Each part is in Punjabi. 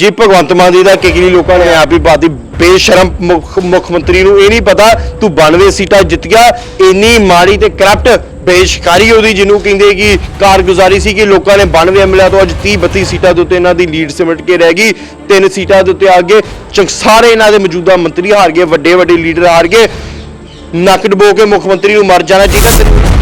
ਜੀ, ਭਗਵੰਤ ਮਾਨ ਜੀ ਦਾ ਕਿਕਲੀ ਲੋਕਾਂ ਨੇ ਆਪ ਹੀ ਬਾਦੀ ਬੇਸ਼ਰਮ ਮੁੱਖ ਮੁੱਖ ਮੰਤਰੀ ਨੂੰ ਇਹ ਨਹੀਂ ਪਤਾ, ਤੂੰ 92 ਸੀਟਾਂ ਜਿੱਤਿਆ ਇੰਨੀ ਮਾੜੀ ਤੇ ਕਰਪਟ ਪੇਸ਼ਕਾਰੀ ਉਹਦੀ ਜਿਹਨੂੰ ਕਹਿੰਦੇ ਕਿ ਕਾਰਗੁਜ਼ਾਰੀ ਸੀ ਕਿ ਲੋਕਾਂ ਨੇ 92 ਮਿਲਿਆ ਤੋਂ ਅੱਜ 30 32 ਸੀਟਾਂ ਦੇ ਉੱਤੇ ਇਹਨਾਂ ਦੀ ਲੀਡ ਸਿਮਟ ਕੇ ਰਹਿ ਗਈ, ਤਿੰਨ ਸੀਟਾਂ ਦੇ ਉੱਤੇ ਆ ਗਏ ਚ- ਸਾਰੇ ਇਹਨਾਂ ਦੇ ਮੌਜੂਦਾ ਮੰਤਰੀ ਹਾਰ ਗਏ ਵੱਡੇ ਵੱਡੇ ਲੀਡਰ ਹਾਰ ਗਏ, ਨੱਕ ਡਬੋ ਕੇ ਮੁੱਖ ਮੰਤਰੀ ਨੂੰ ਮਰ ਜਾਣਾ ਚਾਹੀਦਾ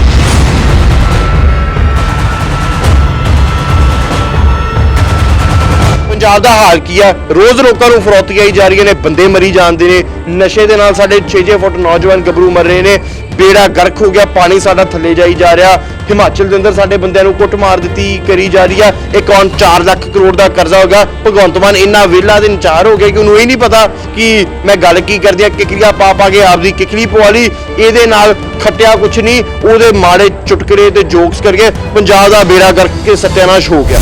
ਪੰਜਾਬ ਦਾ ਹਾਲ ਕੀ ਹੈ? ਰੋਜ਼ ਲੋਕਾਂ ਨੂੰ ਫਰੋਤੀਆਂ ਹੀ ਜਾ ਰਹੀਆਂ ਨੇ, ਬੰਦੇ ਮਰੀ ਜਾਂਦੇ ਨੇ। ਨਸ਼ੇ ਦੇ ਨਾਲ ਸਾਡੇ 6-6 ਫੁੱਟ ਨੌਜਵਾਨ ਗੱਭਰੂ ਮਰ ਰਹੇ ਨੇ। ਬੇੜਾ ਗਰਕ ਹੋ ਗਿਆ, ਪਾਣੀ ਸਾਡਾ ਥੱਲੇ ਜਾਈ ਜਾ ਰਿਹਾ। ਹਿਮਾਚਲ ਦੇ ਅੰਦਰ ਸਾਡੇ ਬੰਦਿਆਂ ਨੂੰ ਕੁੱਟ ਮਾਰ ਦਿੱਤੀ ਕਰੀ ਜਾ ਰਹੀ ਆ ਇੱਕ ਔਨ 4 ਲੱਖ ਕਰੋੜ ਦਾ ਕਰਜ਼ਾ ਹੋ ਗਿਆ। ਭਗਵੰਤ ਮਾਨ ਇੰਨਾ ਵਿਹਲਾ ਦੇ ਨਚਾਰ ਹੋ ਗਿਆ ਕਿ ਉਹਨੂੰ ਇਹ ਨਹੀਂ ਪਤਾ ਕਿ ਮੈਂ ਗੱਲ ਕੀ ਕਰਦੀ ਆ ਕਿਕਰੀਆ ਪਾ ਪਾ ਕੇ ਆਪਦੀ ਕਿਕਲੀ ਪਵਾ ਲਈ। ਇਹਦੇ ਨਾਲ ਖੱਟਿਆ ਕੁਛ ਨਹੀਂ। ਉਹਦੇ ਮਾੜੇ ਚੁਟਕਲੇ ਤੇ ਜੋਕਸ ਕਰਕੇ ਪੰਜਾਬ ਦਾ ਬੇੜਾ ਗਰਕ ਕੇ ਸਤਿਆਨਾਸ਼ ਹੋ ਗਿਆ।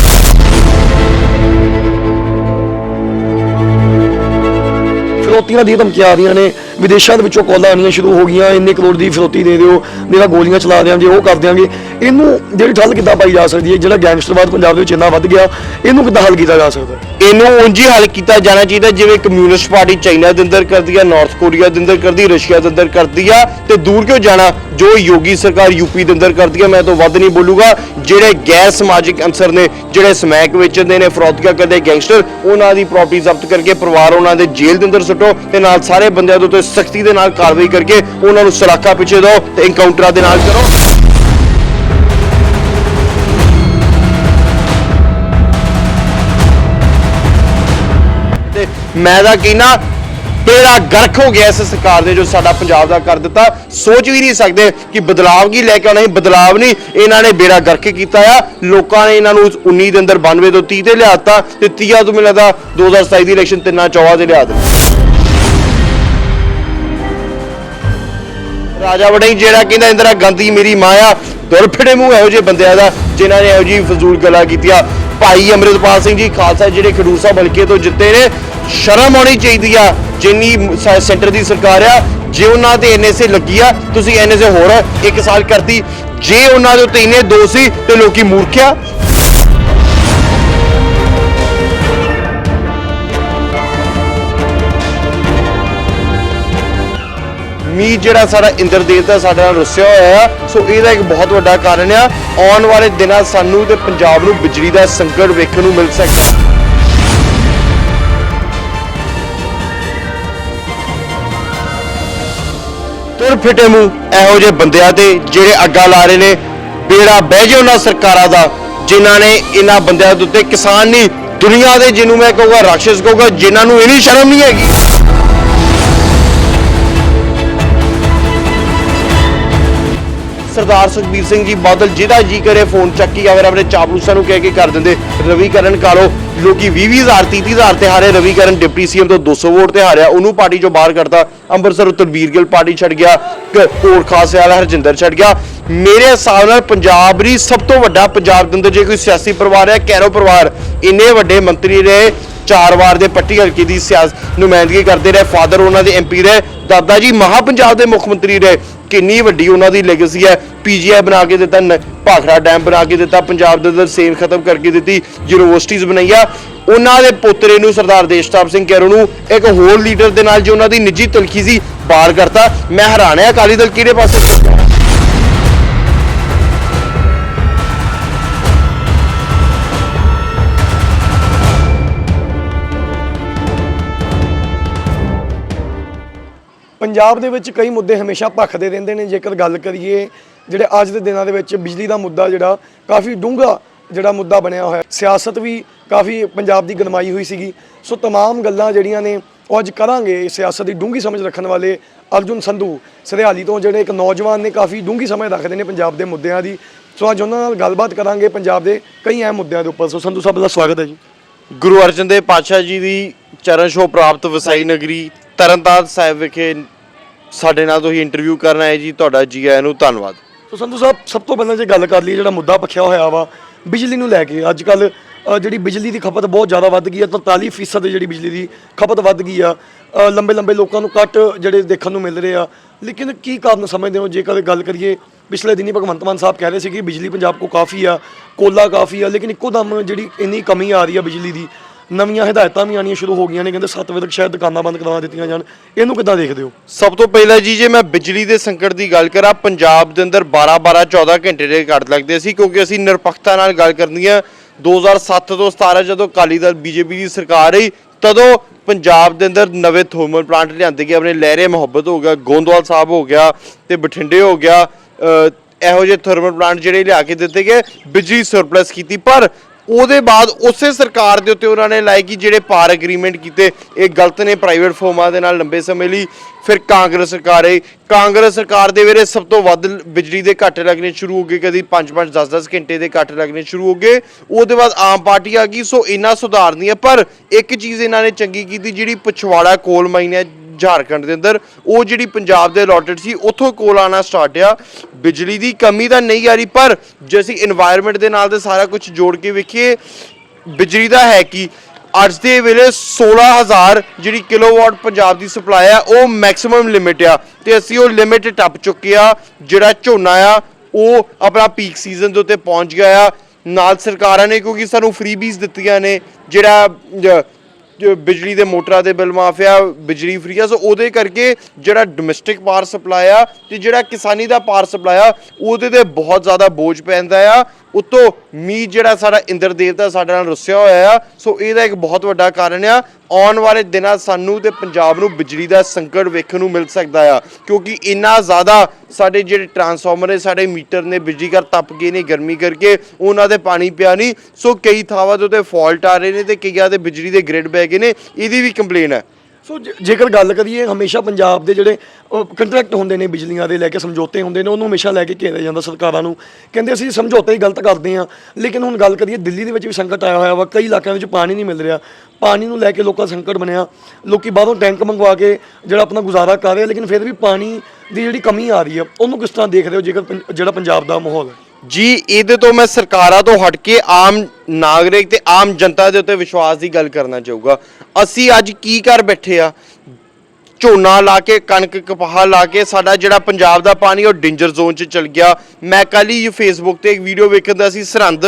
ਫਿਰੌਤੀਆਂ ਦੀ ਧਮਕੀਆਂ ਆ ਰਹੀਆਂ ਨੇ। ਵਿਦੇਸ਼ਾਂ ਦੇ ਵਿੱਚੋਂ ਕਾਲਾਂ ਆਉਣੀਆਂ ਸ਼ੁਰੂ ਹੋ ਗਈਆਂ, ਇੰਨੇ ਕਰੋੜ ਦੀ ਫਿਰੌਤੀ ਦੇ ਦਿਓ, ਮੇਰਾ ਗੋਲੀਆਂ ਚਲਾ ਦਿਆਂਗੇ ਉਹ ਕਰ ਦਿਆਂਗੇ। ਇਹਨੂੰ ਜਿਹੜੀ ਠੱਲ ਕਿੱਦਾਂ ਪਾਈ ਜਾ ਸਕਦੀ ਹੈ, ਜਿਹੜਾ ਗੈਂਗਸਟਰਵਾਦ ਪੰਜਾਬ ਦੇ ਵਿੱਚ ਇੰਨਾ ਵੱਧ ਗਿਆ, ਇਹਨੂੰ ਕਿੱਦਾਂ ਹੱਲ ਕੀਤਾ ਜਾ ਸਕਦਾ? ਇਹਨੂੰ ਉਂਝ ਹੀ ਹੱਲ ਕੀਤਾ ਜਾਣਾ ਚਾਹੀਦਾ, ਜਿਵੇਂ ਕਮਿਊਨਿਸਟ ਪਾਰਟੀ ਚਾਈਨਾ ਦੇ ਅੰਦਰ ਕਰਦੀ ਆ, ਨਾਰਥ ਕੋਰੀਆ ਦੇ ਅੰਦਰ ਕਰਦੀ, ਰਸ਼ੀਆ ਦੇ ਅੰਦਰ ਕਰਦੀ ਆ, ਤੇ ਦੂਰ ਕਿਉਂ ਜਾਣਾ? ਜੋ ਯੋਗੀ ਸਰਕਾਰ ਯੂਪੀ ਦੇ ਅੰਦਰ ਕਰਦੀ ਆ, ਮੈਂ ਤਾਂ ਵੱਧ ਨਹੀਂ ਬੋਲੂਗਾ। ਜਿਹੜੇ ਗੈਰ ਸਮਾਜਿਕ ਅੰਸਰ ਨੇ, ਜਿਹੜੇ ਸਮੈਕ ਵੇਚਦੇ ਨੇ ਫਰੌਤੀਆਂ ਕਰਦੇ ਗੈਂਗਸਟਰ, ਉਹਨਾਂ ਦੀ ਪ੍ਰਾਪਰਟੀ ਜ਼ਬਤ ਕਰਕੇ ਪਰਿਵਾਰ ਉਹਨਾਂ ਦੇ ਜੇਲ੍ਹ ਦੇ ਅੰਦਰ ਸੁੱਟੋ, ਤੇ ਨਾਲ ਸਾਰੇ ਬੰਦਿਆਂ ਦੇ ਉੱਤੇ ਸਖਤੀ ਦੇ ਨਾਲ ਕਾਰਵਾਈ ਕਰਕੇ ਉਹਨਾਂ ਨੂੰ ਸਲਾਖਾ ਪਿੱਛੇ ਦਿਓ ਤੇ ਇਨਕਾਊਂਟਰਾਂ ਦੇ ਨਾਲ ਕਰੋ। ਤੇ ਮੈਂ ਤਾਂ ਕਹਿਣਾ ਬੇੜਾ ਗਰਕ ਹੋ ਗਿਆ ਇਸ ਸਰਕਾਰ ਨੇ ਜੋ ਸਾਡਾ ਪੰਜਾਬ ਦਾ ਕਰ ਦਿੱਤਾ। ਸੋਚ ਵੀ ਨਹੀਂ ਸਕਦੇ ਕਿ ਬਦਲਾਵ ਕੀ ਲੈ ਕੇ ਆਉਣਾ ਹੈ ਬਦਲਾਵ ਨਹੀਂ। ਇਹਨਾਂ ਨੇ ਬੇੜਾ ਗਰਕ ਕੀਤਾ ਆ। ਲੋਕਾਂ ਨੇ ਇਹਨਾਂ ਨੂੰ 19 ਦੇ ਅੰਦਰ 92 ਤੋਂ 30 ਤੇ ਲਿਆਤਾ ਤੇ 30 ਤੋਂ ਮੈਨੂੰ ਲੱਗਦਾ 2027 ਦੀ ਇਲੈਕਸ਼ਨ ਤਿੰਨਾਂ ਚੌਹਾਂ ਤੇ ਲਿਆ ਦਿੱਤਾ। ਰਾਜਾ ਵੜਿੰਗ ਜਿਹੜਾ ਕਹਿੰਦਾ ਇੰਦਰਾ ਗਾਂਧੀ ਮੇਰੀ ਮਾਂ ਆ ਦੁਰ ਮੂੰਹ ਇਹੋ ਜਿਹੇ ਬੰਦਿਆਂ ਦਾ ਜਿਨ੍ਹਾਂ ਨੇ ਇਹੋ ਜਿਹੀ ਫਜ਼ੂਲ ਗੱਲਾਂ ਕੀਤੀਆਂ। ਭਾਈ ਅਮਰਿਤਪਾਲ ਸਿੰਘ ਜੀ, ਖਾਲਸਾ ਜਿਹੜੇ ਖਡੂਰ ਸਾਹਿਬ ਹਲਕੇ ਤੋਂ ਜਿੱਤੇ ਨੇ, ਸ਼ਰਮ ਆਉਣੀ ਚਾਹੀਦੀ ਆ, ਜਿੰਨੀ ਸੈਂਟਰ ਦੀ ਸਰਕਾਰ ਆ, ਜੇ ਉਹਨਾਂ ਤੇ ਐਨਐਸਏ ਲੱਗੀ ਆ, ਤੁਸੀਂ ਐਨਐਸਏ ਹੋਰ ਇੱਕ ਸਾਲ ਕਰਤੀ। ਜੇ ਉਹਨਾਂ ਦੇ ਉੱਤੇ ਇੰਨੇ ਦੋਸ਼ ਸੀ ਤੇ ਲੋਕੀ ਮੂਰਖਿਆ ਮੀਂਹ ਜਿਹੜਾ ਸਾਡਾ ਇੰਦਰਦੇਵ ਦਾ ਸਾਡੇ ਨਾਲ ਰੁੱਸਿਆ ਹੋਇਆ ਆ। ਸੋ ਇਹਦਾ ਇੱਕ ਬਹੁਤ ਵੱਡਾ ਕਾਰਨ ਆ। ਆਉਣ ਵਾਲੇ ਦਿਨਾਂ ਸਾਨੂੰ ਤੇ ਪੰਜਾਬ ਨੂੰ ਬਿਜਲੀ ਦਾ ਸੰਕਟ ਵੇਖਣ ਨੂੰ ਮਿਲ ਸਕਦਾ। ਤੁਰ ਫਿਟੇ ਮੂੰਹ, ਇਹੋ ਜਿਹੇ ਬੰਦਿਆਂ ਤੇ ਜਿਹੜੇ ਅੱਗਾ ਲਾ ਰਹੇ ਨੇ। ਬੇੜਾ ਬਹਿ ਜਾ ਉਹਨਾਂ ਸਰਕਾਰਾਂ ਦਾ, ਜਿਨ੍ਹਾਂ ਨੇ ਇਹਨਾਂ ਬੰਦਿਆਂ ਦੇ ਉੱਤੇ ਕਿਸਾਨ ਨਹੀਂ, ਦੁਨੀਆ ਦੇ ਜਿਹਨੂੰ ਮੈਂ ਕਹੂੰਗਾ ਰਾਖਸ਼ ਕਹੂੰਗਾ, ਜਿਨ੍ਹਾਂ ਨੂੰ ਇਹਨੀ ਸ਼ਰਮ ਨਹੀਂ ਹੈਗੀ। ਸਰਦਾਰ ਸੁਖਬੀਰ ਸਿੰਘ ਜੀ ਬਾਦਲ ਜਿਹਦਾ ਜੀ ਕਰੇ ਫੋਨ ਚੱਕੀ ਆਵੇ, ਆਪਣੇ ਚਾਪਲੂਸਾਂ ਨੂੰ ਕਹਿ ਕੇ ਕਰ ਦਿੰਦੇ। ਰਵੀਕਰਨ ਕਾਲੋ, ਲੋਕੀ 20 20000 30 ਹਜ਼ਾਰ ਤੇ ਹਾਰੇ। ਰਵੀਕਰਨ ਡਿਪਟੀ ਸੀਐਮ ਤੋਂ 200 ਵੋਟ ਤੇ ਹਾਰਿਆ। ਉਹਨੂੰ ਪਾਰਟੀ ਚੋਂ ਬਾਹਰ ਕਰਤਾ ਅੰਮ੍ਰਿਤਸਰ ਤਲਵੀਰ ਗਿੱਲ ਪਾਰਟੀ ਛੱਡ ਗਿਆ। ਕ- ਕੋਟ ਹਰਜਿੰਦਰ ਛੱਡ ਗਿਆ। ਮੇਰੇ ਹਿਸਾਬ ਨਾਲ ਪੰਜਾਬ ਦੀ ਸਭ ਤੋਂ ਵੱਡਾ ਪੰਜਾਬ ਦੇ ਅੰਦਰ ਜੇ ਕੋਈ ਸਿਆਸੀ ਪਰਿਵਾਰ ਹੈ, ਕੈਰੋ ਪਰਿਵਾਰ। ਇੰਨੇ ਵੱਡੇ ਮੰਤਰੀ ਰਹੇ ਚਾਰ ਵਾਰ ਦੇ ਪੱਟੀ ਹਲਕੇ ਦੀ ਸਿਆਸ ਨੁਮਾਇੰਦਗੀ ਕਰਦੇ ਰਹੇ। ਫਾਦਰ ਉਹਨਾਂ ਦੇ ਐਮਪੀ ਰਹੇ। ਦਾਦਾ ਜੀ ਮਹਾ ਪੰਜਾਬ ਦੇ ਮੁੱਖ ਮੰਤਰੀ ਰਹੇ। ਕਿੰਨੀ ਵੱਡੀ ਉਹਨਾਂ ਦੀ ਲੈਗੇਸੀ ਹੈ। ਪੀਜੀਆਈ ਬਣਾ ਕੇ ਦਿੱਤਾ, ਨ- ਭਾਖੜਾ ਡੈਮ ਬਣਾ ਕੇ ਦਿੱਤਾ, ਪੰਜਾਬ ਦੇ ਅੰਦਰ ਸੇਮ ਖਤਮ ਕਰਕੇ ਦਿੱਤੀ ਯੂਨੀਵਰਸਿਟੀਆਂ ਬਣਾਈਆਂ ਉਹਨਾਂ ਦੇ ਪੋਤਰੇ ਨੂੰ ਸਰਦਾਰ ਦੇਸ਼ਤਾਪ ਸਿੰਘ ਕੈਰੋ ਨੂੰ ਇੱਕ ਹੋਰ ਲੀਡਰ ਦੇ ਨਾਲ ਜੋ ਉਹਨਾਂ ਦੀ ਨਿੱਜੀ ਤਲਖੀ ਸੀ, ਬਾਹਰ ਕਰਤਾ। ਮੈਂ ਹੈਰਾਨ ਹਾਂ ਅਕਾਲੀ ਦਲ ਕਿਹੜੇ ਪਾਸੇ ਪੰਜਾਬ ਦੇ ਵਿੱਚ ਕਈ ਮੁੱਦੇ ਹਮੇਸ਼ਾ ਭਖਦੇ ਰਹਿੰਦੇ ਨੇ ਜੇਕਰ ਗੱਲ ਕਰੀਏ ਜਿਹੜੇ ਅੱਜ ਦੇ ਦਿਨਾਂ ਦੇ ਵਿੱਚ ਬਿਜਲੀ ਦਾ ਮੁੱਦਾ ਜਿਹੜਾ ਕਾਫੀ ਡੂੰਘਾ ਜਿਹੜਾ ਮੁੱਦਾ ਬਣਿਆ ਹੋਇਆ ਹੈ। ਸਿਆਸਤ ਵੀ ਕਾਫੀ ਪੰਜਾਬ ਦੀ ਗਨਮਾਈ ਹੋਈ ਸੀਗੀ ਸੋ तमाम ਗੱਲਾਂ ਜਿਹੜੀਆਂ ਨੇ ਉਹ ਅੱਜ ਕਰਾਂਗੇ ਸਿਆਸਤ ਦੀ ਡੂੰਘੀ ਸਮਝ ਰੱਖਣ ਵਾਲੇ ਅਰਜੁਨ ਸੰਧੂ ਸਰਿਆਲੀ ਤੋਂ ਜਿਹੜੇ ਇੱਕ ਨੌਜਵਾਨ ਨੇ ਕਾਫੀ ਡੂੰਘੀ ਸਮਝ ਰੱਖਦੇ ਨੇ ਪੰਜਾਬ ਦੇ ਮੁੱਦਿਆਂ ਦੀ ਸੋ ਅੱਜ ਉਹਨਾਂ ਨਾਲ ਗੱਲਬਾਤ ਕਰਾਂਗੇ ਪੰਜਾਬ ਦੇ ਕਈ ਅਹਿਮ ਮੁੱਦਿਆਂ ਦੇ ਉੱਪਰ ਸੋ ਸੰਧੂ ਸਾਹਿਬ ਦਾ ਸਵਾਗਤ ਹੈ ਜੀ ਗੁਰੂ ਅਰਜਨ ਦੇਵ ਪਾਤਸ਼ਾਹ ਜੀ ਦੀ ਚਰਨ ਛੋਹ ਪ੍ਰਾਪਤ ਵਸਾਈ ਨਗਰੀ ਤਰਨਤਾਰਨ ਸਾਹਿਬ ਵਿਖੇ ਸਾਡੇ ਨਾਲ ਤੁਸੀਂ ਇੰਟਰਵਿਊ ਕਰਨ ਆਏ ਜੀ, ਤੁਹਾਡਾ ਜੀ ਆਇਆਂ ਨੂੰ ਧੰਨਵਾਦ। ਸੋ ਸੰਧੂ ਸਾਹਿਬ, ਸਭ ਤੋਂ ਪਹਿਲਾਂ ਜੇ ਗੱਲ ਕਰ ਲਈਏ, ਜਿਹੜਾ ਮੁੱਦਾ ਪੱਖਿਆ ਹੋਇਆ ਵਾ, ਬਿਜਲੀ ਨੂੰ ਲੈ ਕੇ ਅੱਜ ਕੱਲ ਜਿਹੜੀ ਬਿਜਲੀ ਦੀ ਖਪਤ ਬਹੁਤ ਜ਼ਿਆਦਾ ਵੱਧ ਗਈ ਹੈ 43% ਜਿਹੜੀ ਬਿਜਲੀ ਦੀ ਖਪਤ ਵੱਧ ਗਈ ਆ। ਲੰਬੇ ਲੰਬੇ ਲੋਕਾਂ ਨੂੰ ਕੱਟ ਜਿਹੜੇ ਦੇਖਣ ਨੂੰ ਮਿਲ ਰਹੇ ਆ। ਲੇਕਿਨ ਕੀ ਕਾਰਨ ਸਮਝਦੇ ਹੋ, ਜੇਕਰ ਗੱਲ ਕਰੀਏ, ਪਿਛਲੇ ਦਿਨੀ ਭਗਵੰਤ ਮਾਨ ਸਾਹਿਬ ਕਹਿ ਰਹੇ ਸੀ ਕਿ ਬਿਜਲੀ ਪੰਜਾਬ ਕੋ ਕਾਫੀ ਆ, ਕੋਲਾ ਕਾਫੀ ਆ, ਲੇਕਿਨ ਇੱਕੋ ਦਮ ਜਿਹੜੀ ਇੰਨੀ ਕਮੀ ਆ ਰਹੀ ਆ ਬਿਜਲੀ ਦੀ ਨਵੀਆਂ ਹਦਾਇਤਾਂ ਵੀ ਆਉਣੀਆਂ ਸ਼ੁਰੂ ਹੋ ਗਈਆਂ ਨੇ, ਕਹਿੰਦੇ 7 ਵਜੇ ਤੱਕ ਸ਼ਾਇਦ ਦੁਕਾਨਾਂ ਬੰਦ ਕਰਵਾ ਦਿੱਤੀਆਂ ਜਾਣ। ਇਹਨੂੰ ਕਿੱਦਾਂ ਦੇਖਦੇ ਹੋ? ਸਭ ਤੋਂ ਪਹਿਲਾਂ ਜੀ, ਜੇ ਮੈਂ ਬਿਜਲੀ ਦੇ ਸੰਕਟ ਦੀ ਗੱਲ ਕਰਾਂ, ਪੰਜਾਬ ਦੇ ਅੰਦਰ 12 12 14 ਘੰਟੇ ਦੇ ਕੱਟ ਲੱਗਦੇ ਸੀ, ਕਿਉਂਕਿ ਅਸੀਂ ਨਿਰਪੱਖਤਾ ਨਾਲ ਗੱਲ ਕਰਨੀ ਆ 2007 ਤੋਂ 17 ਜਦੋਂ ਅਕਾਲੀ ਦਲ, ਬੀਜੇਪੀ ਦੀ ਸਰਕਾਰ ਰਹੀ ਤਦੋਂ ਪੰਜਾਬ ਦੇ ਅੰਦਰ ਨਵੇਂ ਥਰਮਲ ਪਲਾਂਟ ਲਿਆਂਦੇ ਗਏ, ਆਪਣੇ ਲਹਿਰੇ ਮੁਹੱਬਤ ਹੋ ਗਿਆ, ਗੋਂਦਵਾਲ ਸਾਹਿਬ ਹੋ ਗਿਆ ਤੇ ਬਠਿੰਡੇ ਹੋ ਗਿਆ ਇਹੋ ਜਿਹੇ ਥਰਮਲ ਪਲਾਂਟ ਜਿਹੜੇ ਲਿਆ ਕੇ ਦਿੱਤੇ ਗਏ, ਬਿਜਲੀ ਸਰਪਲਸ ਕੀਤੀ, ਪਰ ਉਹਦੇ ਬਾਅਦ ਉਸੇ ਸਰਕਾਰ ਦੇ ਉੱਤੇ ਉਹਨਾਂ ਨੇ ਲਾਏ ਕਿ ਜਿਹੜੇ ਪਾਰ ਐਗਰੀਮੈਂਟ ਕੀਤੇ, ਇਹ ਗਲਤ ਨੇ ਪ੍ਰਾਈਵੇਟ ਫਰਮਾਂ ਦੇ ਨਾਲ ਲੰਬੇ ਸਮੇਂ ਲਈ। ਫਿਰ ਕਾਂਗਰਸ ਸਰਕਾਰ ਆਈ। ਕਾਂਗਰਸ ਸਰਕਾਰ ਦੇ ਵੇਲੇ ਸਭ ਤੋਂ ਵੱਧ ਬਿਜਲੀ ਦੇ ਕੱਟ ਲੱਗਣੇ ਸ਼ੁਰੂ ਹੋ ਗਏ। ਕਦੀ 5-5 10-10 ਘੰਟੇ ਦੇ ਕੱਟ ਲੱਗਣੇ ਸ਼ੁਰੂ ਹੋ ਗਏ। ਉਹਦੇ ਬਾਅਦ ਆਮ ਪਾਰਟੀ ਆ ਗਈ। ਸੋ ਇੰਨਾ ਸੁਧਾਰ ਨਹੀਂ ਹੈ। ਪਰ ਇੱਕ ਚੀਜ਼ ਇਹਨਾਂ ਨੇ ਚੰਗੀ ਕੀਤੀ, ਜਿਹੜੀ ਪਿਛਵਾੜਾ ਕੋਲ ਮਾਈਨ ਹੈ ਝਾਰਖੰਡ ਦੇ ਅੰਦਰ, ਉਹ ਜਿਹੜੀ ਪੰਜਾਬ ਦੇ ਅਲੋਟਡ ਸੀ, ਉੱਥੋਂ ਕੋਲ ਆਣਾ ਸਟਾਰਟ ਆ ਬਿਜਲੀ ਦੀ ਕਮੀ ਤਾਂ ਨਹੀਂ ਆ ਰਹੀ, ਪਰ ਜੇ ਅਸੀਂ এনवायरमेंट ਦੇ ਨਾਲ ਤੇ ਸਾਰਾ ਕੁਝ ਜੋੜ ਕੇ ਵੇਖੀਏ, ਬਿਜਲੀ ਦਾ ਹੈ ਕਿ? ਅੱਜ ਦੇ ਵੇਲੇ 16000 ਜਿਹੜੀ ਕਿਲੋਵਾਟ ਪੰਜਾਬ ਦੀ ਸਪਲਾਈ ਆ, ਉਹ ਮੈਕਸਿਮਮ ਲਿਮਿਟ ਆ। ਤੇ ਅਸੀਂ ਉਹ ਲਿਮਿਟ ਟੱਪ ਚੁੱਕੇ ਆ, ਜਿਹੜਾ ਝੋਨਾ ਆ, ਉਹ ਆਪਣਾ ਪੀਕ ਸੀਜ਼ਨ ਦੇ ਉੱਤੇ ਪਹੁੰਚ ਗਿਆ ਆ। ਨਾਲ ਸਰਕਾਰਾਂ ਨੇ, ਕਿਉਂਕਿ ਸਾਨੂੰ ਫ੍ਰੀ ਬੀਜ਼ ਦਿੱਤੀਆਂ ਨੇ, ਜਿਹੜਾ ਬਿਜਲੀ ਦੇ ਮੋਟਰਾਂ ਦੇ ਬਿੱਲ ਮਾਫ ਆ, ਬਿਜਲੀ ਫ੍ਰੀ ਆ, ਸੋ ਉਹਦੇ ਕਰਕੇ ਜਿਹੜਾ ਡੋਮੈਸਟਿਕ ਪਾਵਰ ਸਪਲਾਈ ਆ ਤੇ ਜਿਹੜਾ ਕਿਸਾਨੀ ਦਾ ਪਾਵਰ ਸਪਲਾਈ ਆ, ਉਹਦੇ ਤੇ ਬਹੁਤ ਜ਼ਿਆਦਾ ਬੋਝ ਪੈਂਦਾ ਆ। ਉਤੋਂ ਮੀਂਹ ਜਿਹੜਾ ਸਾਡਾ ਇੰਦਰ ਦੇਵਤਾ ਸਾਡੇ ਨਾਲ ਰੁੱਸਿਆ ਹੋਇਆ ਆ, ਸੋ ਇਹਦਾ ਇੱਕ ਬਹੁਤ ਵੱਡਾ ਕਾਰਨ ਆ, ਆਉਣ ਵਾਲੇ ਦਿਨਾਂ ਸਾਨੂੰ ਤੇ ਪੰਜਾਬ ਨੂੰ ਬਿਜਲੀ ਦਾ ਸੰਕਟ ਵੇਖਣ ਨੂੰ ਮਿਲ ਸਕਦਾ ਆ, ਕਿਉਂਕਿ ਇੰਨਾ ਜ਼ਿਆਦਾ ਸਾਡੇ ਜਿਹੜੇ ਟਰਾਂਸਫਾਰਮਰ ਨੇ, ਸਾਡੇ ਮੀਟਰ ਨੇ, ਬਿਜਲੀ ਘਰ ਤਪ ਗਏ ਨੇ, ਗਰਮੀ ਕਰਕੇ ਉਹਨਾਂ ਦੇ ਪਾਣੀ ਪਿਆ ਨਹੀਂ, ਸੋ ਕਈ ਥਾਵਾਂ ਦੇ ਉੱਤੇ ਫਾਲਟ ਆ ਰਹੇ ਨੇ ਤੇ ਕਈਆਂ ਦੇ ਬਿਜਲੀ ਦੇ ਗ੍ਰਿਡ ਬਹਿ ਗਏ ਨੇ, ਇਹਦੀ ਵੀ ਕੰਪਲੇਨ ਹੈ ਸੋ ਜੇ- ਜੇਕਰ ਗੱਲ ਕਰੀਏ ਹਮੇਸ਼ਾ ਪੰਜਾਬ ਦੇ ਜਿਹੜੇ ਕੰਟਰੈਕਟ ਹੁੰਦੇ ਨੇ ਬਿਜਲੀਆਂ ਦੇ ਲੈ ਕੇ ਸਮਝੌਤੇ ਹੁੰਦੇ ਨੇ ਉਹਨੂੰ ਹਮੇਸ਼ਾ ਲੈ ਕੇ ਘੇਰਿਆ ਜਾਂਦਾ ਸਰਕਾਰਾਂ ਨੂੰ। ਕਹਿੰਦੇ ਅਸੀਂ ਸਮਝੌਤੇ ਹੀ ਗਲਤ ਕਰਦੇ ਹਾਂ। ਲੇਕਿਨ ਹੁਣ ਗੱਲ ਕਰੀਏ ਦਿੱਲੀ ਦੇ ਵਿੱਚ ਵੀ ਸੰਕਟ ਆਇਆ ਹੋਇਆ ਵਾ ਕਈ ਇਲਾਕਿਆਂ ਵਿੱਚ ਪਾਣੀ ਨਹੀਂ ਮਿਲ ਰਿਹਾ। ਪਾਣੀ ਨੂੰ ਲੈ ਕੇ ਲੋਕਾਂ ਦਾ ਸੰਕਟ ਬਣਿਆ। ਲੋਕੀ ਬਾਹਰੋਂ ਟੈਂਕ ਮੰਗਵਾ ਕੇ ਜਿਹੜਾ ਆਪਣਾ ਗੁਜ਼ਾਰਾ ਕਰ ਰਹੇ ਆ, ਲੇਕਿਨ ਫਿਰ ਵੀ ਪਾਣੀ ਦੀ ਜਿਹੜੀ ਕਮੀ ਆ ਰਹੀ ਹੈ ਉਹਨੂੰ ਕਿਸ ਤਰ੍ਹਾਂ ਦੇਖ ਰਹੇ ਹੋ ਜੇਕਰ ਪੰ- ਜਿਹੜਾ ਪੰਜਾਬ ਦਾ ਮਾਹੌਲ ਹੈ? ਜੀ, ਇਹਦੇ ਤੋਂ ਮੈਂ ਸਰਕਾਰਾਂ ਤੋਂ ਹਟ ਕੇ ਆਮ ਨਾਗਰਿਕ ਤੇ ਆਮ ਜਨਤਾ ਦੇ ਉੱਤੇ ਵਿਸ਼ਵਾਸ ਦੀ ਗੱਲ ਕਰਨਾ ਚਾਹੂੰਗਾ। ਅਸੀਂ ਅੱਜ ਕੀ ਕਰ ਬੈਠੇ ਆ? ਝੋਨਾ ਲਾ ਕੇ, ਕਣਕ ਕਪਾਹ ਲਾ ਕੇ, ਸਾਡਾ ਜਿਹੜਾ ਪੰਜਾਬ ਦਾ ਪਾਣੀ, ਉਹ ਡੇਂਜਰ ਜ਼ੋਨ 'ਚ ਚਲ ਗਿਆ। ਮੈਂ ਕੱਲ ਹੀ ਫੇਸਬੁੱਕ ਤੇ ਇੱਕ ਵੀਡੀਓ ਵੇਖਦਾ ਸੀ, ਸਰਹੰਦ,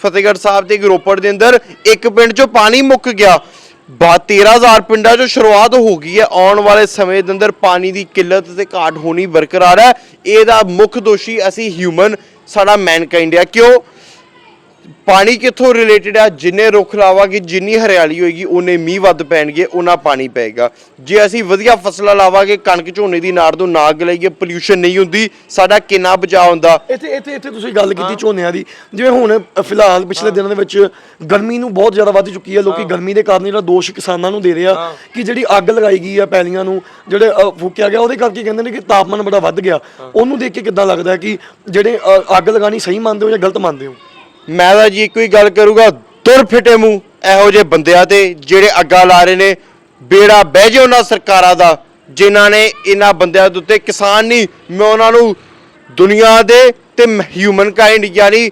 ਫਤਿਹਗੜ੍ਹ ਸਾਹਿਬ ਤੇ ਇੱਕ ਰੋਪੜ ਦੇ ਅੰਦਰ। ਇੱਕ ਪਿੰਡ 'ਚੋਂ ਪਾਣੀ ਮੁੱਕ ਗਿਆ। ਬਾ 13000 ਪਿੰਡਾਂ 'ਚੋਂ ਸ਼ੁਰੂਆਤ ਹੋ ਗਈ ਹੈ। ਆਉਣ ਵਾਲੇ ਸਮੇਂ ਦੇ ਅੰਦਰ ਪਾਣੀ ਦੀ ਕਿੱਲਤ ਤੇ ਘਾਟ ਹੋਣੀ ਬਰਕਰਾਰ ਹੈ। ਇਹਦਾ ਮੁੱਖ ਦੋਸ਼ੀ ਅਸੀਂ ਹਿਊਮਨ ਸਾਡਾ ਮੈਨਕਾਈਂਡ ਆ। ਕਿਉਂ? ਪਾਣੀ ਕਿੱਥੋਂ ਰਿਲੇਟਡ ਆ? ਜਿੰਨੇ ਰੁੱਖ ਲਾਵਾਂਗੇ ਜਿੰਨੀ ਹਰਿਆਲੀ ਹੋਏਗੀ ਉਹਨੇ ਮੀਂਹ ਵੱਧ ਪੈਣਗੇ ਉਹਨਾਂ ਪਾਣੀ ਪਏਗਾ। ਜੇ ਅਸੀਂ ਵਧੀਆ ਫਸਲਾਂ ਲਾਵਾਂਗੇ ਕਣਕ ਝੋਨੇ ਦੀ ਨਾੜ ਤੋਂ ਨਾ ਗਲਾਈਏ ਪੋਲਿਊਸ਼ਨ ਨਹੀਂ ਹੁੰਦੀ ਸਾਡਾ ਕਿੰਨਾ ਬਚਾਅ ਹੁੰਦਾ? ਇੱਥੇ ਇੱਥੇ ਇੱਥੇ ਤੁਸੀਂ ਗੱਲ ਕੀਤੀ ਝੋਨਿਆਂ ਦੀ। ਜਿਵੇਂ ਹੁਣ ਫਿਲਹਾਲ ਪਿਛਲੇ ਦਿਨਾਂ ਦੇ ਵਿੱਚ ਗਰਮੀ ਨੂੰ ਬਹੁਤ ਜ਼ਿਆਦਾ ਵੱਧ ਚੁੱਕੀ ਹੈ ਲੋਕੀ ਗਰਮੀ ਦੇ ਕਾਰਨ ਜਿਹੜਾ ਦੋਸ਼ ਕਿਸਾਨਾਂ ਨੂੰ ਦੇ ਰਹੇ ਆ ਕਿ ਜਿਹੜੀ ਅੱਗ ਲਗਾਈ ਗਈ ਆ ਪੈਲੀਆਂ ਨੂੰ ਜਿਹੜੇ ਫੂਕਿਆ ਗਿਆ ਉਹਦੇ ਕਰਕੇ ਕਹਿੰਦੇ ਨੇ ਕਿ ਤਾਪਮਾਨ ਬੜਾ ਵੱਧ ਗਿਆ। ਉਹਨੂੰ ਦੇਖ ਕੇ ਕਿੱਦਾਂ ਲੱਗਦਾ ਕਿ ਜਿਹੜੇ ਅੱਗ ਲਗਾਣੀ ਸਹੀ ਮੰਨਦੇ ਹੋ ਜਾਂ ਗਲਤ ਮੰਨਦੇ ਹੋ? ਮੈਂ ਤਾਂ ਜੀ ਇੱਕੋ ਹੀ ਗੱਲ ਕਰੂੰਗਾ ਦੁਰ ਫਿਟੇ ਮੂੰਹ, ਇਹੋ ਜਿਹੇ ਬੰਦਿਆਂ ਤੇ ਜਿਹੜੇ ਅੱਗਾ ਲਾ ਰਹੇ ਨੇ, ਬੇੜਾ ਬਹਿ ਜੇ ਉਹਨਾਂ ਸਰਕਾਰਾਂ ਦਾ, ਜਿਨ੍ਹਾਂ ਨੇ ਇਹਨਾਂ ਬੰਦਿਆਂ ਦੇ ਉੱਤੇ ਕਿਸਾਨ ਨਹੀਂ, ਮੈਂ ਉਹਨਾਂ ਨੂੰ ਦੁਨੀਆ ਦੇ ਤੇ ਹਿਊਮਨ ਕਾਈਂਡ ਯਾਨੀ